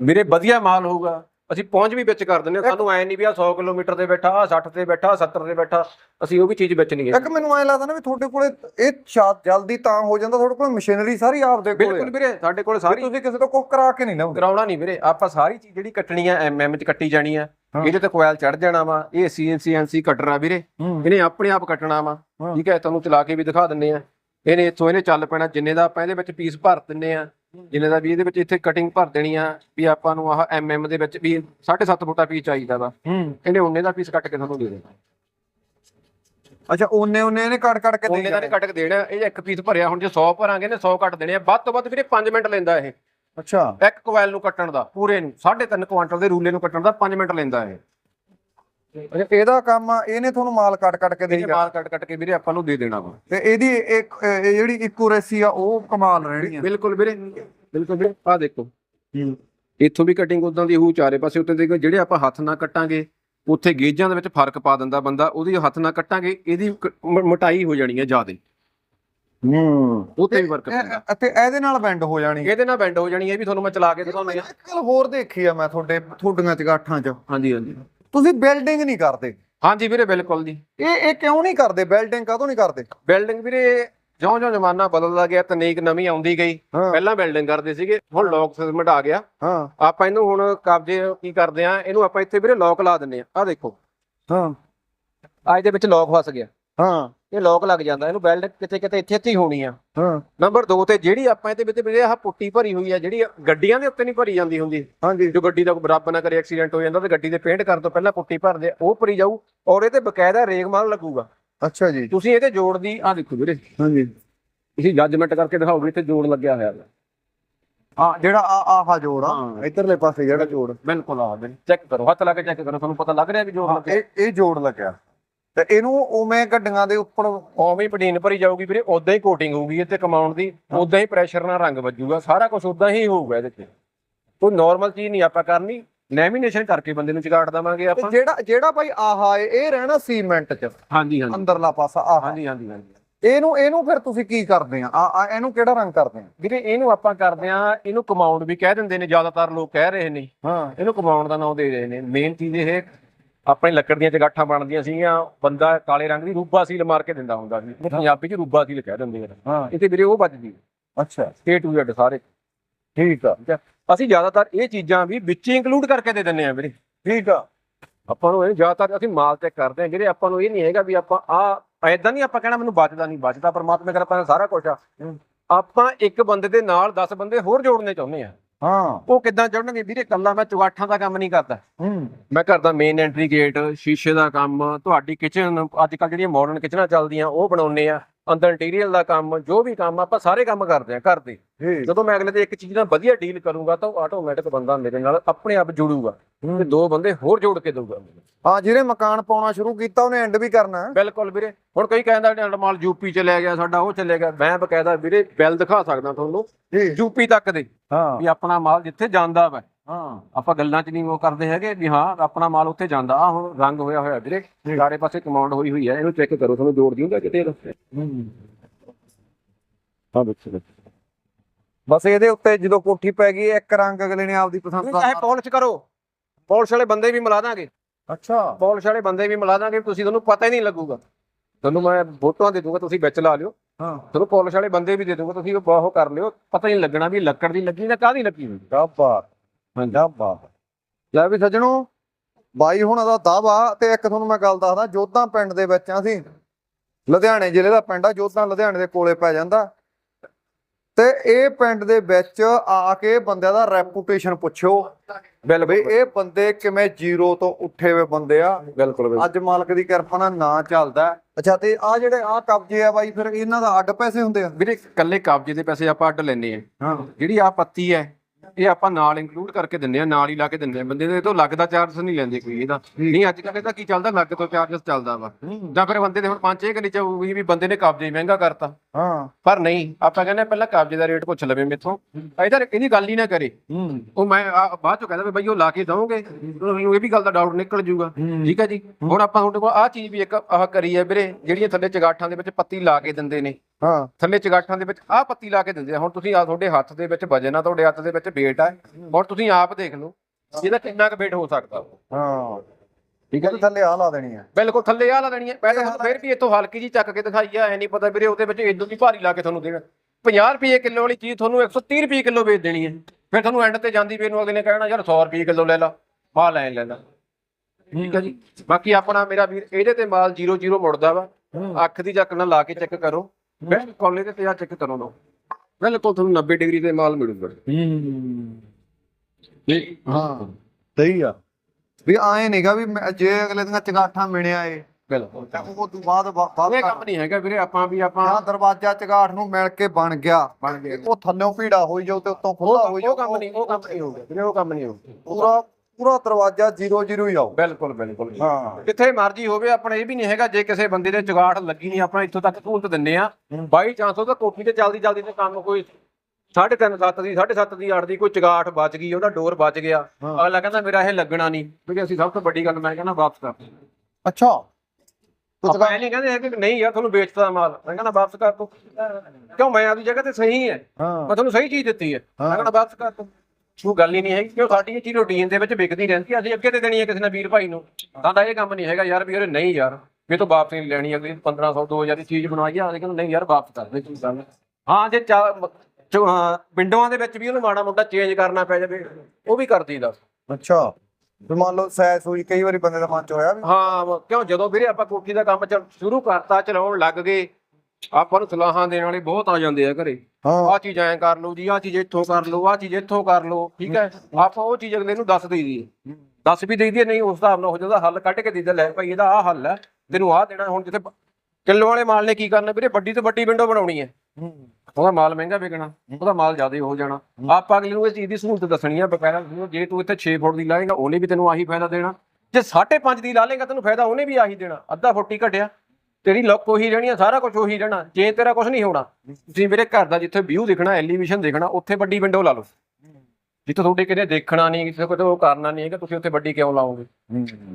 ਮੇਰੇ ਵਧੀਆ ਮਾਲ ਹੋਊਗਾ। ਅਸੀਂ ਪਹੁੰਚ ਵੀ ਵਿੱਚ ਕਰ ਦਿੰਦੇ ਹਾਂ। ਸਾਨੂੰ ਐ ਨਹੀਂ ਵੀ ਆ 100 ਕਿਲੋਮੀਟਰ ਤੇ ਬੈਠਾ ਆ 60 ਤੇ ਬੈਠਾ 70 ਤੇ ਬੈਠਾ। ਅਸੀਂ ਉਹ ਵੀ ਚੀਜ਼ ਵੇਚਣੀ ਹੈ ਇੱਕ ਮੈਨੂੰ ਐਂ ਲੱਗਦਾ ਨਾ ਵੀ ਤੁਹਾਡੇ ਕੋਲੇ ਇਹ ਸ਼ਾਇਦ ਜਲਦੀ ਤਾਂ ਹੋ ਜਾਂਦਾ ਤੁਹਾਡੇ ਕੋਲ ਮਸ਼ੀਨਰੀ ਸਾਰੀ ਆਪਦੇ ਕੋਲੇ ਬਿਲਕੁਲ। ਵੀਰੇ ਸਾਡੇ ਕੋਲ ਸਾਰੀ ਤੁਸੀਂ ਕਿਸੇ ਤੋਂ ਕੁੱਕ ਕਰਾ ਕੇ ਨਹੀਂ ਲਾਉਂਦੇ ਕਰਾਉਣਾ ਨਹੀਂ ਵੀਰੇ। ਆਪਾਂ ਸਾਰੀ ਚੀਜ਼ ਜਿਹੜੀ ਕੱਟਣੀ ਆ ਐਮਐਮ ਚ ਕੱਟੀ ਜਾਣੀ ਆ। ਇਹਦੇ ਤੇ ਕੋਇਲ ਚੜ ਜਾਣਾ ਵਾ। ਇਹ ਸੀਐਨਸੀ ਐਨਸੀ ਕਟਰ ਆ ਵੀਰੇ। ਇਹਨੇ ਆਪਣੇ ਆਪ ਕੱਟਣਾ ਵਾ। ਠੀਕ ਹੈ ਤੁਹਾਨੂੰ ਚਲਾ ਕੇ ਵੀ ਦਿਖਾ ਦਿੰਨੇ ਆ। ਇਹਨੇ ਇੱਥੋਂ ਇਹਨੇ ਚੱਲ ਪੈਣਾ। ਜਿੰਨੇ ਦਾ ਆਪਾਂ ਇਹਦੇ ਵਿੱਚ ਪੀਸ ਭਰ ਦਿੰਨੇ ਆ ਜਿੰਨੇ ਦਾ ਵੀ ਇਹਦੇ ਵਿੱਚ ਇੱਥੇ ਕਟਿੰਗ ਭਰ ਦੇਣੀ ਆ ਵੀ ਆਪਾਂ ਨੂੰ ਆਹ ਐਮਐਮ ਦੇ ਵਿੱਚ ਵੀ 7.5 ਫੁੱਟਾ ਪੀਸ ਚਾਹੀਦਾ ਵਾ। ਇਹਨੇ ਉਹਨੇ ਦਾ ਪੀਸ ਕੱਟ ਕੇ ਤੁਹਾਨੂੰ ਦੇ ਦੇਣਾ। ਅੱਛਾ ਉਹਨੇ ਉਹਨੇ ਇਹਨੇ ਕੱਟ ਕੱਟ ਕੇ ਦੇ ਉਹਨੇ ਦਾ ਨੇ ਕੱਟ ਕੇ ਦੇਣਾ ਇਹ ਇੱਕ ਪੀਸ ਭਰਿਆ ਹੁਣ ਜੇ 100 ਭਰਾਂਗੇ ਨੇ 100 ਕੱਟ ਦੇਣੇ ਆ। ਵੱਧ ਤੋਂ ਵੱਧ ਵੀਰੇ 5 ਮਿੰਟ ਲੈਂਦਾ ਇਹ। ਅੱਛਾ। ਇੱਕ ਕੋਇਲ ਨੂੰ ਕੱਟਣ ਦਾ ਪੂਰੇ ਨੂੰ 3.5 ਕੁਆਂਟਲ ਦੇ ਰੂਲੇ ਨੂੰ ਕੱਟਣ ਦਾ 5 ਮਿੰਟ ਲੈਂਦਾ ਇਹ। ਅੱਛਾ ਇਹਦਾ ਕੰਮ ਆ ਇਹਨੇ ਤੁਹਾਨੂੰ ਮਾਲ ਕੱਟ ਕੱਟ ਕੇ ਇਹ ਦੇਈਗਾ ਮਾਲ ਕੱਟ ਕੱਟ ਕੇ ਵੀਰੇ ਆਪਾਂ ਨੂੰ ਦੇ ਦੇਣਾ ਵਾ। ਤੇ ਇਹਦੀ ਇੱਕ ਇਹ ਜਿਹੜੀ ਇਕੂਰੇਸੀ ਆ ਉਹ ਕਮਾਲ ਰਹਿਣੀ ਆ। ਬਿਲਕੁਲ ਵੀਰੇ ਬਿਲਕੁਲ ਵੀਰੇ ਆਹ ਦੇਖੋ। ਇੱਥੋਂ ਵੀ ਕਟਿੰਗ ਉਦਾਂ ਦੀ ਹੋਊ ਚਾਰੇ ਪਾਸੇ ਉੱਤੇ ਦੇਖੋ ਜਿਹੜੇ ਆਪਾਂ ਹੱਥ ਨਾਲ ਕੱਟਾਂਗੇ ਉੱਥੇ ਗੇਜਾਂ ਦੇ ਵਿੱਚ ਫ਼ਰਕ ਪਾ ਦਿੰਦਾ ਬੰਦਾ ਉਹਦੀ ਹੱਥ ਨਾਲ ਕੱਟਾਂਗੇ ਇਹਦੀ ਮੋਟਾਈ ਹੋ ਜਾਣੀ ਹੈ ਜ਼ਿਆਦੇ। ਹੂੰ। ਉੱਤੇ ਵੀ ਫ਼ਰਕ ਪੈਂਦਾ। ਤੇ ਇਹਦੇ ਨਾਲ ਬੈਂਡ ਹੋ ਜਾਣੀ। ਇਹਦੇ ਨਾਲ ਬੈਂਡ ਹੋ ਜਾਣੀ ਹੈ ਵੀ ਤੁਹਾਨੂੰ ਮੈਂ ਚਲਾ ਕੇ ਦਿਖਾਉਂਦਾ ਇੱਕ ਗੱਲ ਹੋਰ ਦੇਖੀ ਆ ਮੈਂ ਤੁਹਾਡੇ ਤੁਹਾਡੀਆਂ ਚਗਾਠਾਂ 'ਚ। ਹਾਂਜੀ ਹਾਂਜੀ। ਤੁਸੀਂ ਬਿਲਡਿੰਗ ਨਹੀਂ ਕਰਦੇ। ਹਾਂਜੀ ਵੀਰੇ ਬਿਲਕੁਲ ਜੀ। ਇਹ ਇਹ ਕਿਉਂ ਨਹੀਂ ਕਰਦੇ? ਬਿਲਡਿੰਗ ਕਾਹਤੋਂ ਨਹੀਂ ਕਰਦੇ? ਬਿਲਡਿੰਗ ਵੀਰੇ ਜਿਉਂ ਜਿਉਂ ਜ਼ਮਾਨਾ ਬਦਲਦਾ ਗਿਆ ਤਕਨੀਕ ਨਵੀਂ ਆਉਂਦੀ ਗਈ। ਪਹਿਲਾਂ ਬਿਲਡਿੰਗ ਕਰਦੇ ਸੀਗੇ ਹੁਣ ਲੋਕ ਸਿਸਟਮ ਆ ਗਿਆ। ਹਾਂ। ਆਪਾਂ ਇਹਨੂੰ ਹੁਣ ਕਬਜੇ ਕੀ ਕਰਦੇ ਆ ਇਹਨੂੰ ਆਪਾਂ ਇੱਥੇ ਵੀਰੇ ਲੋਕ ਲਾ ਦਿੰਨੇ ਆ। ਆਹ ਦੇਖੋ। ਹਾਂ। ਆ ਇਹਦੇ ਵਿੱਚ ਲੋਕ ਫਸ ਗਿਆ। ਹਾਂ। ਇਹ ਲੋਕ ਲੱਗ ਜਾਂਦਾ ਇਹਨੂੰ ਬੈਲਟ ਕਿਤੇ ਕਿਤੇ ਇੱਥੇ ਇੱਥੇ ਹੀ ਹੋਣੀ ਆ। ਹਾਂ। ਨੰਬਰ 2 ਤੇ ਜਿਹੜੀ ਆਪਾਂ ਇਹਦੇ ਵਿੱਚ ਵੀਰੇ ਆਹ ਪੁੱਟੀ ਭਰੀ ਹੋਈ ਆ ਜਿਹੜੀ ਗੱਡੀਆਂ ਦੇ ਉੱਤੇ ਨਹੀਂ ਭਰੀ ਜਾਂਦੀ ਹੁੰਦੀ। ਹਾਂਜੀ। ਜੋ ਗੱਡੀ ਦਾ ਰੱਬ ਨਾ ਕਰੇ ਐਕਸੀਡੈਂਟ ਹੋ ਜਾਂਦਾ ਤੇ ਗੱਡੀ ਦੇ ਪੇਂਟ ਕਰਨ ਤੋਂ ਪਹਿਲਾਂ ਪੁੱਟੀ ਭਰਦੇ ਆ, ਉਹ ਭਰੀ ਜਾਊ ਔਰ ਇਹ ਤੇ ਬਕਾਇਦਾ ਰੇਗਮਾਲ ਲੱਗੂਗਾ। ਅੱਛਾ ਜੀ। ਤੁਸੀਂ ਇਹਦੇ ਜੋੜ ਦੀ ਆ ਦੇਖੋ ਵੀਰੇ। ਹਾਂਜੀ। ਤੁਸੀਂ ਜੱਜਮੈਂਟ ਕਰਕੇ ਦਿਖਾਓਗੇ ਇੱਥੇ ਜੋੜ ਲੱਗਿਆ ਹੋਇਆ ਹੈ ਆ ਜਿਹੜਾ ਆ ਆਹਾ ਜੋੜ ਆ ਹਾਂ। ਇਧਰਲੇ ਪਾਸੇ ਜਿਹੜਾ ਜੋੜ। ਬਿਲਕੁਲ ਆ ਵੀਰੇ ਚੈੱਕ ਕਰੋ ਹੱਥ ਲਾ ਕੇ ਚੈੱਕ ਕਰੋ ਤੁਹਾਨੂੰ ਪਤਾ ਲੱਗ ਰਿਹਾ ਵੀ ਜੋੜ ਹਾਂ, ਲੱਗਿਆ ਇਹ ਇਹ ਜੋੜ ਲੱਗਿਆ। ਤੇ ਇਹਨੂੰ ਉਵੇਂ ਗੱਡੀਆਂ ਦੇ ਉੱਪਰ ਉਵੇਂ ਹੀ ਪਟੀਨ ਭਰੀ ਜਾਊਗੀ ਵੀਰੇ ਉਦਾਂ ਹੀ ਕੋਟਿੰਗ ਹੋਊਗੀ ਇੱਥੇ ਕਮਾਉਣ ਦੀ ਉਦਾਂ ਹੀ ਪ੍ਰੈਸ਼ਰ ਨਾਲ ਰੰਗ ਵੱਜੂਗਾ ਸਾਰਾ ਕੁਝ ਉਦਾਂ ਹੀ ਹੋਊਗਾ ਇਹਦੇ 'ਚ। ਕੋਈ ਨਾਰਮਲ ਚੀਜ਼ ਨਹੀਂ ਆਪਾਂ ਕਰਨੀ ਲੈਮੀਨੇਸ਼ਨ ਕਰਕੇ ਬੰਦੇ ਨੂੰ ਚਗਾੜ ਦਵਾਂਗੇ ਆਪਾਂ। ਜਿਹੜਾ ਜਿਹੜਾ ਭਾਈ ਆਹਾ ਇਹ ਰਹਿਣਾ ਸੀਮੈਂਟ 'ਚ। ਹਾਂਜੀ ਹਾਂਜੀ। ਅੰਦਰਲਾ ਪਾਸਾ ਆਹਾ ਹਾਂਜੀ ਹਾਂਜੀ ਹਾਂਜੀ। ਇਹਨੂੰ ਇਹਨੂੰ ਫਿਰ ਤੁਸੀਂ ਕੀ ਕਰਦੇ ਆ? ਆ ਆ ਇਹਨੂੰ ਕਿਹੜਾ ਰੰਗ ਕਰਦੇ ਆ? ਵੀਰੇ ਇਹਨੂੰ ਆਪਾਂ ਕਰਦੇ ਆ ਇਹਨੂੰ ਕਮਾਉਂਡ ਵੀ ਕਹਿ ਦਿੰਦੇ ਨੇ ਜ਼ਿਆਦਾਤਰ ਲੋਕ ਕਹਿ ਰਹੇ ਨੇ। ਹਾਂ। ਇਹਨੂੰ ਕਮਾਉਂਡ ਦਾ ਨਾਮ ਦੇ ਰਹੇ ਨੇ। ਮੇਨ ਚੀਜ਼ ਇਹ ਆਪਣੇ ਲੱਕੜ ਦੀਆਂ ਚਗਾਠਾਂ ਬਣਦੀਆਂ ਸੀਗੀਆਂ ਬੰਦਾ ਕਾਲੇ ਰੰਗ ਦੀ ਰੂਬਾ ਸੀਲ ਮਾਰ ਕੇ ਦਿੰਦਾ ਹੁੰਦਾ ਸੀ। ਪੰਜਾਬੀ 'ਚ ਰੂਬਾ ਸੀਲ ਕਹਿ ਦਿੰਦੇ ਆ। ਹਾਂ। ਇੱਥੇ ਵੀਰੇ ਉਹ ਵੱਜਦੀ ਅੱਛਾ। ਏ ਟੂ ਜ਼ੈਡ ਸਾਰੇ। ਠੀਕ ਆ। ਅਸੀਂ ਜ਼ਿਆਦਾਤਰ ਇਹ ਚੀਜ਼ਾਂ ਵੀ ਵਿੱਚ ਹੀ ਇੰਕਲੂਡ ਕਰਕੇ ਦੇ ਦਿੰਨੇ ਆ ਵੀਰੇ। ਠੀਕ ਆ। ਆਪਾਂ ਨੂੰ ਇਹ ਜ਼ਿਆਦਾਤਰ ਅਸੀਂ ਮਾਲ ਚੈੱਕ ਕਰਦੇ ਹਾਂ ਜਿਹੜੇ ਆਪਾਂ ਨੂੰ ਇਹ ਨਹੀਂ ਹੈਗਾ ਵੀ ਆਪਾਂ ਆ ਐਦਾਂ ਨਹੀਂ ਆਪਾਂ ਕਹਿਣਾ ਮੈਨੂੰ ਬਚਦਾ ਨਹੀਂ। ਬਚਦਾ ਪਰਮਾਤਮਾ ਕਰ ਆਪਾਂ ਸਾਰਾ ਕੁਝ ਆ। ਆਪਾਂ ਇੱਕ ਬੰਦੇ ਦੇ ਨਾਲ 10 ਬੰਦੇ ਹੋਰ ਜੋੜਨੇ ਚਾਹੁੰਦੇ ਆ। ਹਾਂ। ਉਹ ਕਿੱਦਾਂ ਜੋੜਨਗੇ ਵੀਰੇ ਕੱਲਾ ਮੈਂ ਚੁਗਾਠਾਂ ਦਾ ਕੰਮ ਨਹੀਂ ਕਰਦਾ। ਹੂੰ। ਮੈਂ ਕਰਦਾ ਮੇਨ ਐਂਟਰੀ ਗੇਟ ਸ਼ੀਸ਼ੇ ਦਾ ਕੰਮ ਤੁਹਾਡੀ ਕਿਚਨ ਅੱਜ ਕੱਲ ਜਿਹੜੀਆਂ ਮਾਡਰਨ ਕਿਚਨਾਂ ਚੱਲਦੀਆਂ ਉਹ ਬਣਾਉਨੇ ਆ। ਅੰਦਰ ਇੰਟੀਰੀਅਰ ਦਾ ਕੰਮ ਜੋ ਵੀ ਕੰਮ ਆਪਾਂ ਸਾਰੇ ਕੰਮ ਕਰਦੇ ਆ ਘਰ ਦੇ। ਜਦੋਂ ਮੈਂ ਅਗਲੇ ਤੇ ਇੱਕ ਚੀਜ਼ ਨਾਲ ਵਧੀਆ ਡੀਲ ਕਰੂੰਗਾ ਤਾਂ ਉਹ ਆਟੋਮੈਟਿਕ ਬੰਦਾ ਮੇਰੇ ਨਾਲ ਆਪਣੇ ਆਪ ਜੁੜੂਗਾ ਤੇ ਦੋ ਬੰਦੇ ਹੋਰ ਜੋੜ ਕੇ ਦਊਗਾ। ਹਾਂ ਜਿਹਨੇ ਮਕਾਨ ਪਾਉਣਾ ਸ਼ੁਰੂ ਕੀਤਾ ਉਹਨੇ ਐਂਡ ਵੀ ਕਰਨਾ। ਬਿਲਕੁਲ ਵੀਰੇ। ਹੁਣ ਕਈ ਕਹਿੰਦਾ ਮਾਲ ਯੂਪੀ ਚਲੇ ਗਿਆ ਸਾਡਾ ਉਹ ਚਲੇ ਗਿਆ। ਮੈਂ ਬਕਾਇਦਾ ਵੀਰੇ ਬਿੱਲ ਦਿਖਾ ਸਕਦਾ ਤੁਹਾਨੂੰ ਯੂਪੀ ਤੱਕ ਦੇ ਹਾਂ। ਵੀ ਆਪਣਾ ਮਾਲ ਜਿੱਥੇ ਜਾਂਦਾ ਵਾ। ਹਾਂ। ਆਪਾਂ ਗੱਲਾਂ 'ਚ ਨਹੀਂ ਉਹ ਕਰਦੇ ਹੈਗੇ ਵੀ ਹਾਂ ਆਪਣਾ ਮਾਲ ਉੱਥੇ ਜਾਂਦਾ। ਆ ਹੁਣ ਰੰਗ ਹੋਇਆ ਹੋਇਆ ਵੀਰੇ ਚਾਰੇ ਪਾਸੇ ਕਮਾਂਡ ਹੋਈ ਹੋਈ ਹੈ ਇਹਨੂੰ ਚੈੱਕ ਕਰੋ ਤੁਹਾਨੂੰ ਜੋੜ ਦਿਉਂਗਾ ਕਿਤੇ ਹਾਂ। ਬੱਚੇ ਬਸ ਇਹਦੇ ਉੱਤੇ ਜਦੋਂ ਕੋਠੀ ਪੈ ਗਈ ਇੱਕ ਰੰਗ ਅਗਲੇ ਨੇ ਆਪਦੀ ਪਸੰਦ ਦਾ ਇਹ ਪਾਲਿਸ਼ ਕਰੋ। ਪਾਲਿਸ਼ ਵਾਲੇ ਬੰਦੇ ਵੀ ਮਿਲਾ ਦਾਂਗੇ। ਅੱਛਾ। ਪਾਲਿਸ਼ ਵਾਲੇ ਬੰਦੇ ਵੀ ਮਿਲਾ ਦਾਂਗੇ ਤੁਸੀਂ ਤੁਹਾਨੂੰ ਪਤਾ ਹੀ ਨਹੀਂ ਲੱਗੂਗਾ। ਤੁਹਾਨੂੰ ਮੈਂ ਫੋਟੋਆਂ ਦੇ ਦੂੰਗਾ ਤੁਸੀਂ ਵਿੱਚ ਲਾ ਲਿਓ। ਹਾਂ। ਤੁਹਾਨੂੰ ਪਾਲਿਸ਼ ਵਾਲੇ ਬੰਦੇ ਵੀ ਦੇ ਦੂੰਗਾ ਤੁਸੀਂ ਉਹ ਬਹੁਤ ਕਰ ਲਿਓ। ਪਤਾ ਹੀ ਨਹੀਂ ਲੱਗਣਾ ਵੀ ਲੱਕੜ ਦੀ ਲੱਗੀ ਨਾ ਕਾਹਦੀ ਲੱਗੀ ਹੋਈ। ਕਿਆ ਬਾਤ ਕਿਆ ਬਾਤ ਲੈ ਵੀ ਸੱਜਣੋ ਬਾਈ ਹੁਣਾਂ ਦਾ ਦਾਵਾ ਤੇ ਇੱਕ ਤੁਹਾਨੂੰ ਮੈਂ ਗੱਲ ਦੱਸਦਾ ਜੋਧਾਂ ਪਿੰਡ ਦੇ ਵਿੱਚ ਆ ਅਸੀਂ। ਲੁਧਿਆਣੇ ਜ਼ਿਲ੍ਹੇ ਦਾ ਪਿੰਡ ਆ ਜੋਧਾਂ ਲੁਧਿਆਣੇ ਦੇ ਕੋਲੇ ਪੈ ਜਾਂਦਾ। ਤੇ ਇਹ ਪਿੰਡ ਦੇ ਵਿੱਚ ਆ ਕੇ ਬੰਦਿਆਂ ਦਾ ਰੈਪੂਟੇਸ਼ਨ ਪੁੱਛਿਓ। ਬਿਲ ਵੀ ਇਹ ਬੰਦੇ ਕਿਵੇਂ ਜ਼ੀਰੋ ਤੋਂ ਉੱਠੇ ਹੋਏ ਬੰਦੇ ਆ। ਬਿਲਕੁਲ ਬਿਲਕੁਲ। ਅੱਜ ਮਾਲਕ ਦੀ ਕਿਰਪਾ ਨਾਲ ਨਾਂ ਚੱਲਦਾ। ਹੈ। ਅੱਛਾ ਤੇ ਆ ਜਿਹੜੇ ਆ ਕਬਜ਼ੇ ਆ ਬਾਈ ਫਿਰ ਇਹਨਾਂ ਦਾ ਅੱਡ ਪੈਸੇ ਹੁੰਦੇ ਆ? ਵੀਰੇ ਇਕੱਲੇ ਕਬਜ਼ੇ ਦੇ ਪੈਸੇ ਆਪਾਂ ਅੱਡ ਲੈਨੇ ਆ। ਹਾਂ। ਜਿਹੜੀ ਆ ਪੱਤੀ ਹੈ ਇਹ ਆਪਾਂ ਨਾਲ ਇੰਕਲੂਡ ਕਰਕੇ ਦਿੰਨੇ ਆ ਨਾਲ ਹੀ ਲਾ ਕੇ ਦਿੰਨੇ ਆ ਬੰਦੇ ਦੇ ਤੋਂ ਲੱਗਦਾ ਚਾਰਜ ਨਹੀਂ ਲੈਂਦੇ ਕੋਈ ਇਹਦਾ ਨਹੀਂ ਅੱਜ ਕੱਲ੍ਹ ਇਹਦਾ ਕੀ ਚੱਲਦਾ? ਲੱਗ ਤੋਂ ਚਾਰਜਸ ਚੱਲਦਾ ਵਾ। ਜਾਂ ਫਿਰ ਬੰਦੇ ਦੇ ਹੁਣ ਪੰਜ ਛੇ ਗਲੀ ਚ ਵੀ ਬੰਦੇ ਨੇ ਕਬਜ਼ੇ ਮਹਿੰਗਾ ਕਰਤਾ। ਹਾਂ। ਪਰ ਨਹੀਂ ਆਪਾਂ ਕਹਿੰਦੇ ਪਹਿਲਾਂ ਕਬਜ਼ੇ ਦਾ ਰੇਟ ਪੁੱਛ ਲਵੇ ਮੇਥੋਂ। ਇਧਰ ਇਹਦੀ ਗੱਲ ਹੀ ਨਾ ਕਰੇ। ਉਹ ਮੈਂ ਆ- ਬਾਅਦ ਚੋਂ ਕਹਿੰਦਾ ਬਈ ਉਹ ਲਾ ਕੇ ਦਵੋਗੇ। ਇਹ ਵੀ ਗੱਲ ਦਾ ਡਾਊਟ ਨਿਕਲ ਜੂਗਾ। ਠੀਕ ਹੈ ਜੀ? ਹੁਣ ਆਪਾਂ ਤੁਹਾਡੇ ਕੋਲ ਆਹ ਚੀਜ਼ ਵੀ ਇੱਕ ਆਹ ਕਰੀ ਹੈ ਵੀਰੇ ਜਿਹੜੀਆਂ ਥੱਲੇ ਚਗਾਠਾਂ ਦੇ ਵਿੱਚ ਪੱਤੀ ਲਾ ਕੇ ਦਿੰਦੇ ਨੇ। ਹਾਂ। ਥੱਲੇ ਚਗਾਠਾਂ ਦੇ ਵਿੱਚ ਆਹ ਪੱਤੀ ਲਾ ਕੇ ਦਿੰਦੇ ਆ। ਹੁਣ ਤੁਸੀਂ ਆ ਤੁਹਾਡੇ ਹੱਥ ਦੇ ਵਿੱਚ ਵਜਨ ਆ ਤੁਹਾਡੇ ਹੱਥ ਦੇ ਵਿੱਚ weight ਆ। ਹੁਣ ਤੁਸੀਂ ਆਪ ਦੇਖ ਲਓ ਇਹਦਾ ਕਿੰਨਾ ਕੁ weight ਹੋ ਸਕਦਾ? ਹਾਂ। ਠੀਕ ਹੈ ਤੇ ਥੱਲੇ ਆ ਲਾ ਦੇਣੀ ਆ। ਬਿਲਕੁਲ ਥੱਲੇ ਆਹ ਲਾ ਦੇਣੀ ਹੈ। ਮੈਂ ਤਾਂ ਤੁਹਾਨੂੰ ਫਿਰ ਵੀ ਇੱਥੋਂ ਹਲਕੀ ਜੀ ਚੱਕ ਕੇ ਦਿਖਾਈ ਆ ਐ ਨਹੀਂ ਪਤਾ ਵੀਰੇ ਉਹਦੇ ਵਿੱਚ ਇਦੋਂ ਵੀ ਭਾਰੀ ਲਾ ਕੇ ਤੁਹਾਨੂੰ ਦੇਣਾ। 50 ਰੁਪਏ ਕਿਲੋ ਵਾਲੀ ਚੀਜ਼ ਤੁਹਾਨੂੰ 130 ਰੁਪਏ ਕਿਲੋ ਵੇਚ ਦੇਣੀ ਹੈ। ਫਿਰ ਤੁਹਾਨੂੰ ਐਂਡ ਤੇ ਜਾਂਦੀ ਵੇ ਨੂੰ ਅਗਲੇ ਨੇ ਕਹਿਣਾ ਯਾਰ 100 ਰੁਪਏ ਕਿਲੋ ਲੈ ਲਾ ਮਾਲ ਲੈ ਲੈ ਲਾ। ਠੀਕ ਹੈ ਜੀ? ਬਾਕੀ ਆਪਣਾ ਮੇਰਾ ਵੀਰ ਇਹਦੇ ਤੇ ਮਾਲ 00 ਮੁੜਦਾ ਵਾ। ਅੱਖ ਦੀ ਚੱਕ ਨਾਲ ਲਾ ਕੇ ਚੈੱਕ ਕਰੋ। ਬਿਲਕੁਲ ਇਹਦੇ ਤੇ ਆ ਚੈੱਕ ਕਰੋ ਲੋ ਬਿਲਕੁਲ ਤੁਹਾਨੂੰ 90 ਡਿਗਰੀ ਤੇ ਮਾਲ ਮਿਲੂਗਾ। ਜੀ? ਹਾਂ। ਸਹੀ ਆ। ਵੀ ਆਏ ਨਹੀਂਗਾ ਵੀ ਮੈਂ- ਜੇ ਅਗਲੇ ਦੀਆਂ ਚਗਾਠਾਂ ਮਿਣਿਆ ਏ। ਬਿਲਕੁਲ। ਤਾਂ ਉਹ ਤੋਂ ਬਾਅਦ ਵਾ- ਇਹ ਵਾਧਾ ਕੰਮ ਨਹੀਂ ਹੈਗਾ ਵੀਰੇ ਆਪਾਂ ਵੀ ਆਪਾਂ ਆ ਦਰਵਾਜ਼ਾ ਚਗਾਠ ਨੂੰ ਮਿਲ ਕੇ ਬਣ ਗਿਆ। ਬਣ ਗਏ ਉਹ ਥੱਲੋਂ ਭੀੜਾ ਹੋਈ ਜਾਓ ਤੇ ਉੱਤੋਂ ਖੁੱਲਾ ਹੋਈ ਜਾਓ ਉਹ ਕੰਮ ਨਹੀਂ ਉਹ ਕੰਮ ਨਹੀਂ ਹੋਊਗਾ ਵੀਰੇ ਉਹ ਕੰਮ ਨਹੀਂ ਹੋਊਗਾ। ਪੂਰਾ ਪੂਰਾ ਦਰਵਾਜ਼ਾ 00 ਹੀ ਬਿਲਕੁਲ ਬਿਲਕੁਲ। ਹਾਂ। ਮਰਜ਼ੀ ਹੋਵੇ ਆਪਣੇ ਇਹ ਵੀ ਨਹੀਂ ਹੈਗਾ ਜੇ ਕਿਸੇ ਬੰਦੇ ਦੇ ਚੁਗਾੜ ਲੱਗੀ ਨਹੀਂ ਆਪਾਂ ਇੱਥੋਂ ਤੱਕ ਸਹੂਲਤ ਦਿੰਨੇ ਆ ਬਾਈ ਚਾਂਸ ਉਹਦਾ ਕੋਠੀ ਤੇ ਚੱਲਦੀ ਤੇ ਕੰਮ ਕੋਈ 3.5 7 ਦੀ 7.5 ਦੀ 8 ਦੀ ਕੋਈ ਚਗਾਠ ਬਚ ਗਈ ਉਹਦਾ ਡੋਰ ਬਚ ਗਿਆ। ਅਗਲਾ ਕਹਿੰਦਾ ਮੇਰਾ ਇਹ ਲੱਗਣਾ ਨਹੀਂ। ਕਿਉਂਕਿ ਅਸੀਂ ਸਭ ਤੋਂ ਵੱਡੀ ਗੱਲ ਮੈਂ ਕਹਿੰਦਾ ਵਾਪਸ ਕਰ। ਅੱਛਾ। ਆਪਾਂ ਇਹ ਨਹੀਂ ਕਹਿੰਦੇ ਕਿ ਨਹੀਂ ਯਾਰ ਤੁਹਾਨੂੰ ਵੇਚਤਾ ਮਾਲ। ਮੈਂ ਕਹਿੰਦਾ ਵਾਪਸ ਕਰ ਤੂੰ। ਕਿਉਂ ਮੈਂ ਆਪਦੀ ਜਗ੍ਹਾ ਤੇ ਸਹੀ ਹੈ? ਮੈਂ ਤੁਹਾਨੂੰ ਸਹੀ ਚੀਜ਼ ਦਿੱਤੀ ਹੈ। ਮੈਂ ਕਹਿੰਦਾ ਵਾਪਸ ਕਰ ਤੂੰ। ਉਹ ਗੱਲ ਹੀ ਨਹੀਂ ਹੈਗੀ ਕਿਉਂ ਸਾਡੀ ਇਹ ਚੀਜ਼ ਰੂਟੀਨ ਦੇ ਵਿੱਚ ਵਿਕਦੀ ਰਹਿੰਦੀ ਅਸੀਂ ਅੱਗੇ ਤੇ ਦੇਣੀ ਹੈ ਕਿਸੇ ਨਾਲ ਵੀਰ ਭਾਈ ਨੂੰ। ਸਾਡਾ ਇਹ ਕੰਮ ਨਹੀਂ ਹੈਗਾ ਯਾਰ ਵੀਰ ਨਹੀਂ ਯਾਰ। ਇਹ ਤੋਂ ਵਾਪਸ ਨਹੀਂ ਲੈਣੀ ਅਗਲੀ 1500 2000 ਦੀ ਚੀਜ਼ ਬਣਾਈ ਆ ਕਹਿੰਦੇ ਨਹੀਂ ਯਾਰ ਵਾਪਸ ਕਰ ਦੇ ਤੂੰ ਗੱਲ। ਹਾਂ ਜੇ ਵਿੰਡੋਆਂ ਦੇ ਵਿੱਚ ਵੀ ਉਹਨੂੰ ਮਾੜਾ ਮੋਟਾ ਚੇਂਜ ਕਰਨਾ ਪੈ ਜਾਵੇ ਉਹ ਵੀ ਕਰ ਦਈਦਾ ਅੱਛਾ ਵੀ ਮੰਨ ਲਓ ਸੈ ਸੂਈ ਕਈ ਵਾਰੀ ਬੰਦੇ ਦਾ ਮਨ ਚ ਹੋਇਆ ਵੀ ਹਾਂ ਕਿਉਂ ਜਦੋਂ ਵੀਰੇ ਆਪਾਂ ਕੋਠੀ ਦਾ ਕੰਮ ਚੱਲ ਸ਼ੁਰੂ ਕਰਤਾ ਚਲਾਉਣ ਲੱਗ ਗਏ ਆਪਾਂ ਨੂੰ ਸਲਾਹਾਂ ਦੇਣ ਵਾਲੇ ਬਹੁਤ ਆ ਜਾਂਦੇ ਆ ਘਰੇ। ਆਹ ਚੀਜ਼ ਐਂ ਕਰ ਲਓ ਜੀ ਆਹ ਚੀਜ਼ ਇੱਥੋਂ ਕਰ ਲਓ ਆਹ ਚੀਜ਼ ਇੱਥੋਂ ਕਰ ਲਓ ਠੀਕ ਹੈ? ਆਪਾਂ ਉਹ ਚੀਜ਼ ਅਗਲੇ ਨੂੰ ਦੱਸ ਦਈਦੀ ਦੱਸ ਵੀ ਦਈਦੀ ਨਹੀਂ ਉਸ ਹਿਸਾਬ ਨਾਲ ਹੋ ਜਾਂਦਾ ਹੱਲ ਕੱਢ ਕੇ ਦੇਈਦਾ ਲੈ ਭਾਈ ਇਹਦਾ ਆਹ ਹੱਲ ਹੈ ਤੈਨੂੰ ਆਹ ਦੇਣਾ ਹੁਣ ਜਿੱਥੇ ਕਿਲੋ ਵਾਲੇ ਮਾਲ ਨੇ ਕੀ ਕਰਨਾ ਵੀਰੇ? ਵੱਡੀ ਤੋਂ ਵੱਡੀ ਵਿੰਡੋ ਬਣਾਉਣੀ ਹੈ। ਉਹਦਾ ਮਾਲ ਮਹਿੰਗਾ ਵਿਕਣਾ ਉਹਦਾ ਮਾਲ ਜ਼ਿਆਦਾ ਹੋ ਜਾਣਾ। ਆਪਾਂ ਅਗਲੇ ਨੂੰ ਇਹ ਚੀਜ਼ ਦੀ ਸਹੂਲਤ ਦੱਸਣੀ ਆ ਬਕਾਇਦਾ ਜੇ ਤੂੰ ਇੱਥੇ 6 ਫੁੱਟ ਦੀ ਲਾਏਗਾ ਉਹਨੇ ਵੀ ਤੈਨੂੰ ਆਹੀ ਫਾਇਦਾ ਦੇਣਾ। ਜੇ 5.5 ਦੀ ਲਾ ਲੇਗਾ ਤੈਨੂੰ ਫਾਇਦਾ ਉਹਨੇ ਵੀ ਆਹੀ ਦੇਣਾ। ਅੱਧਾ ਫੁੱਟ ਹੀ ਘਟਿਆ। ਤੇਰੀ ਲੁੱਕ ਉਹੀ ਰਹਿਣੀ ਆ ਸਾਰਾ ਕੁਝ ਉਹੀ ਰਹਿਣਾ। ਜੇ ਤੇਰਾ ਕੁਝ ਨਹੀਂ ਹੋਣਾ ਤੁਸੀਂ ਮੇਰੇ ਘਰ ਦਾ ਜਿੱਥੇ ਵਿਊ ਦਿਖਣਾ ਐਲੀਵੇਸ਼ਨ ਦੇਖਣਾ ਉੱਥੇ ਵੱਡੀ ਵਿੰਡੋ ਲਾ ਲਓ। ਜਿੱਥੇ ਤੁਹਾਡੇ ਕਿਤੇ ਦੇਖਣਾ ਨਹੀਂ ਕਿਸੇ ਕੋਲ ਉਹ ਕਰਨਾ ਨਹੀਂ ਹੈਗਾ ਤੁਸੀਂ ਉੱਥੇ ਵੱਡੀ ਕਿਉਂ ਲਾਓਗੇ?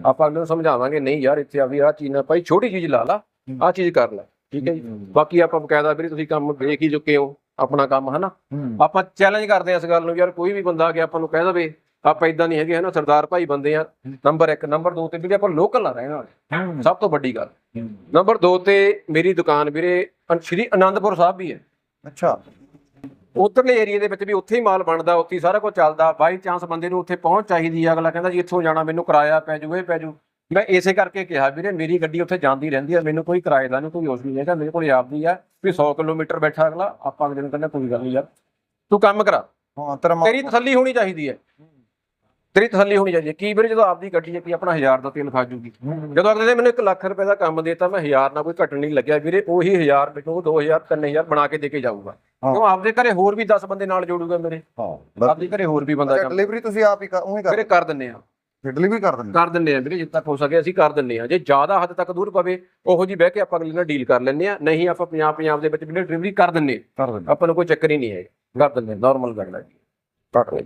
ਆਪਾਂ ਅਗਲੇ ਨੂੰ ਸਮਝਾਵਾਂਗੇ ਨਹੀਂ ਯਾਰ ਇੱਥੇ ਆ ਵੀ ਆਹ ਚੀਜ਼ ਨਾ ਭਾਈ ਛੋਟੀ ਚੀਜ਼ ਲਾ ਲਾ ਆਹ ਚੀਜ਼ ਕਰ ਲੈ। ਠੀਕ ਹੈ ਜੀ? ਬਾਕੀ ਆਪਾਂ ਬਕਾਇਦਾ ਵੀਰੇ ਤੁਸੀਂ ਕੰਮ ਵੇਖ ਹੀ ਚੁੱਕੇ ਹੋ ਆਪਣਾ ਕੰਮ ਹਨਾ? ਆਪਾਂ ਚੈਲੰਜ ਕਰਦੇ ਆ ਇਸ ਗੱਲ ਨੂੰ ਯਾਰ ਕੋਈ ਵੀ ਬੰਦਾ ਆ ਕੇ ਆਪਾਂ ਨੂੰ ਕਹਿ ਦਵੇ ਆਪਾਂ ਇਦਾਂ ਨਹੀਂ ਹੈਗੇ ਹਨਾ? ਸਰਦਾਰ ਭਾਈ ਬੰਦੇ ਆ। ਨੰਬਰ 1 ਨੰਬਰ 2 ਤੇ ਵੀਰੇ ਆਪਾਂ ਲੋਕਲ ਆ ਰਹਿਣ ਵਾਲੇ। ਸਭ ਤੋਂ ਵੱਡੀ ਗੱਲ। ਨੰਬਰ 2 ਤੇ ਮੇਰੀ ਦੁਕਾਨ ਵੀਰੇ ਸ਼੍ਰੀ ਅਨੰਦਪੁਰ ਸਾਹਿਬ ਵੀ ਹੈ। ਅੱਛਾ। ਉਧਰਲੇ ਏਰੀਆ ਦੇ ਵਿੱਚ ਵੀ ਉੱਥੇ ਹੀ ਮਾਲ ਬਣਦਾ ਉੱਥੇ ਸਾਰਾ ਕੁਝ ਚੱਲਦਾ। ਬਾਈ ਚਾਂਸ ਬੰਦੇ ਨੂੰ ਉੱਥੇ ਪਹੁੰਚ ਚਾਹੀਦੀ ਹੈ ਅਗਲਾ ਕਹਿੰਦਾ ਜੀ ਇੱਥੋਂ ਜਾਣਾ ਮੈਨੂੰ ਕਿਰਾਇਆ ਪੈ ਜੂ ਇਹ ਪੈ ਜੂ। ਮੈਂ ਇਸੇ ਕਰਕੇ ਕਿਹਾ ਵੀਰੇ ਮੇਰੀ ਗੱਡੀ ਉੱਥੇ ਜਾਂਦੀ ਰਹਿੰਦੀ ਹੈ ਮੈਨੂੰ ਕੋਈ ਕਿਰਾਏ ਦਾ ਨਹੀਂ ਕੋਈ ਉਸ ਨਹੀਂ ਹੈਗਾ ਮੇਰੇ ਕੋਲ ਆਪਦੀ ਆ ਵੀ 100 ਕਿਲੋਮੀਟਰ ਬੈਠਾ ਅਗਲਾ ਆਪਾਂ ਅਗਲੇ ਨੂੰ ਕਹਿੰਦਾ ਕੋਈ ਗੱਲ ਨਹੀਂ ਯਾਰ ਤੂੰ ਕੰਮ ਕਰਾ। ਹਾਂ ਤੇਰਾ ਤਸੱਲੀ ਹੋਣੀ ਚਾਹੀਦੀ ਹੈ। ਤੇਰੀ ਤਸੱਲੀ ਹੋਣੀ ਚਾਹੀਦੀ ਹੈ। ਕੀ ਵੀਰੇ ਜਦੋਂ ਆਪਦੀ ਗੱਡੀ ਹੈ ਕੀ ਆਪਣਾ 1000 ਦਾ ਤੇਲ ਖਾ ਜੂਗੀ? ਜਦੋਂ ਅਗਲੇ ਨੇ ਮੈਨੂੰ 1 ਲੱਖ ਰੁਪਏ ਦਾ ਕੰਮ ਦੇਤਾ ਮੈਂ 1000 ਨਾਲ ਕੋਈ ਘਟਣ ਨਹੀਂ ਲੱਗਿਆ। ਵੀਰੇ ਉਹੀ 1000 ਮੈਨੂੰ 2000 3000 ਬਣਾ ਕੇ ਦੇ ਕੇ ਜਾਊਗਾ। ਕਿਉਂ ਆਪਦੇ ਘਰੇ ਹੋਰ ਵੀ 10 ਬੰਦੇ ਨਾਲ ਜੋੜੂਗਾ ਮੇਰੇ? ਹਾਂ ਆਪਦੇ ਘਰੇ ਹੋਰ ਵੀ ਬੰਦਾ ਡਿਲੀਵਰੀ ਤੁਸੀਂ ਆਪ ਹੀ ਕਰ ਉਹੀ ਵੀਰੇ ਕਰ ਕਰ ਦਿੰਨੇ ਆ ਡਿਲੀਵਰੀ ਕਰ ਦਿੰਦੇ ਕਰ ਦਿੰਨੇ ਆ ਵੀਰੇ ਜਿੱਦ ਤੱਕ ਹੋ ਸਕੇ ਅਸੀਂ ਕਰ ਦਿੰਨੇ ਆ। ਜੇ ਜ਼ਿਆਦਾ ਹੱਦ ਤੱਕ ਦੂਰ ਪਵੇ ਉਹੋ ਜੀ ਬਹਿ ਕੇ ਆਪਾਂ ਅਗਲੇ ਨਾਲ ਡੀਲ ਕਰ ਲੈਂਦੇ ਆ। ਨਹੀਂ ਆਪਾਂ ਪੰਜਾਬ ਪੰਜਾਬ ਦੇ ਵਿੱਚ ਵੀਰੇ ਡਿਲੀਵਰੀ ਕਰ ਆ। ਕਰ ਦਿੰਦੇ ਆਪਾਂ ਨੂੰ ਕੋਈ ਚੱਕਰ ਹੀ ਨਹੀਂ ਹੈ। ਕਰ ਦਿੰਨੇ ਨਾਰਮਲ ਗੱਲ ਹੈ। ਜੀ ਕਰ ਰਹੇ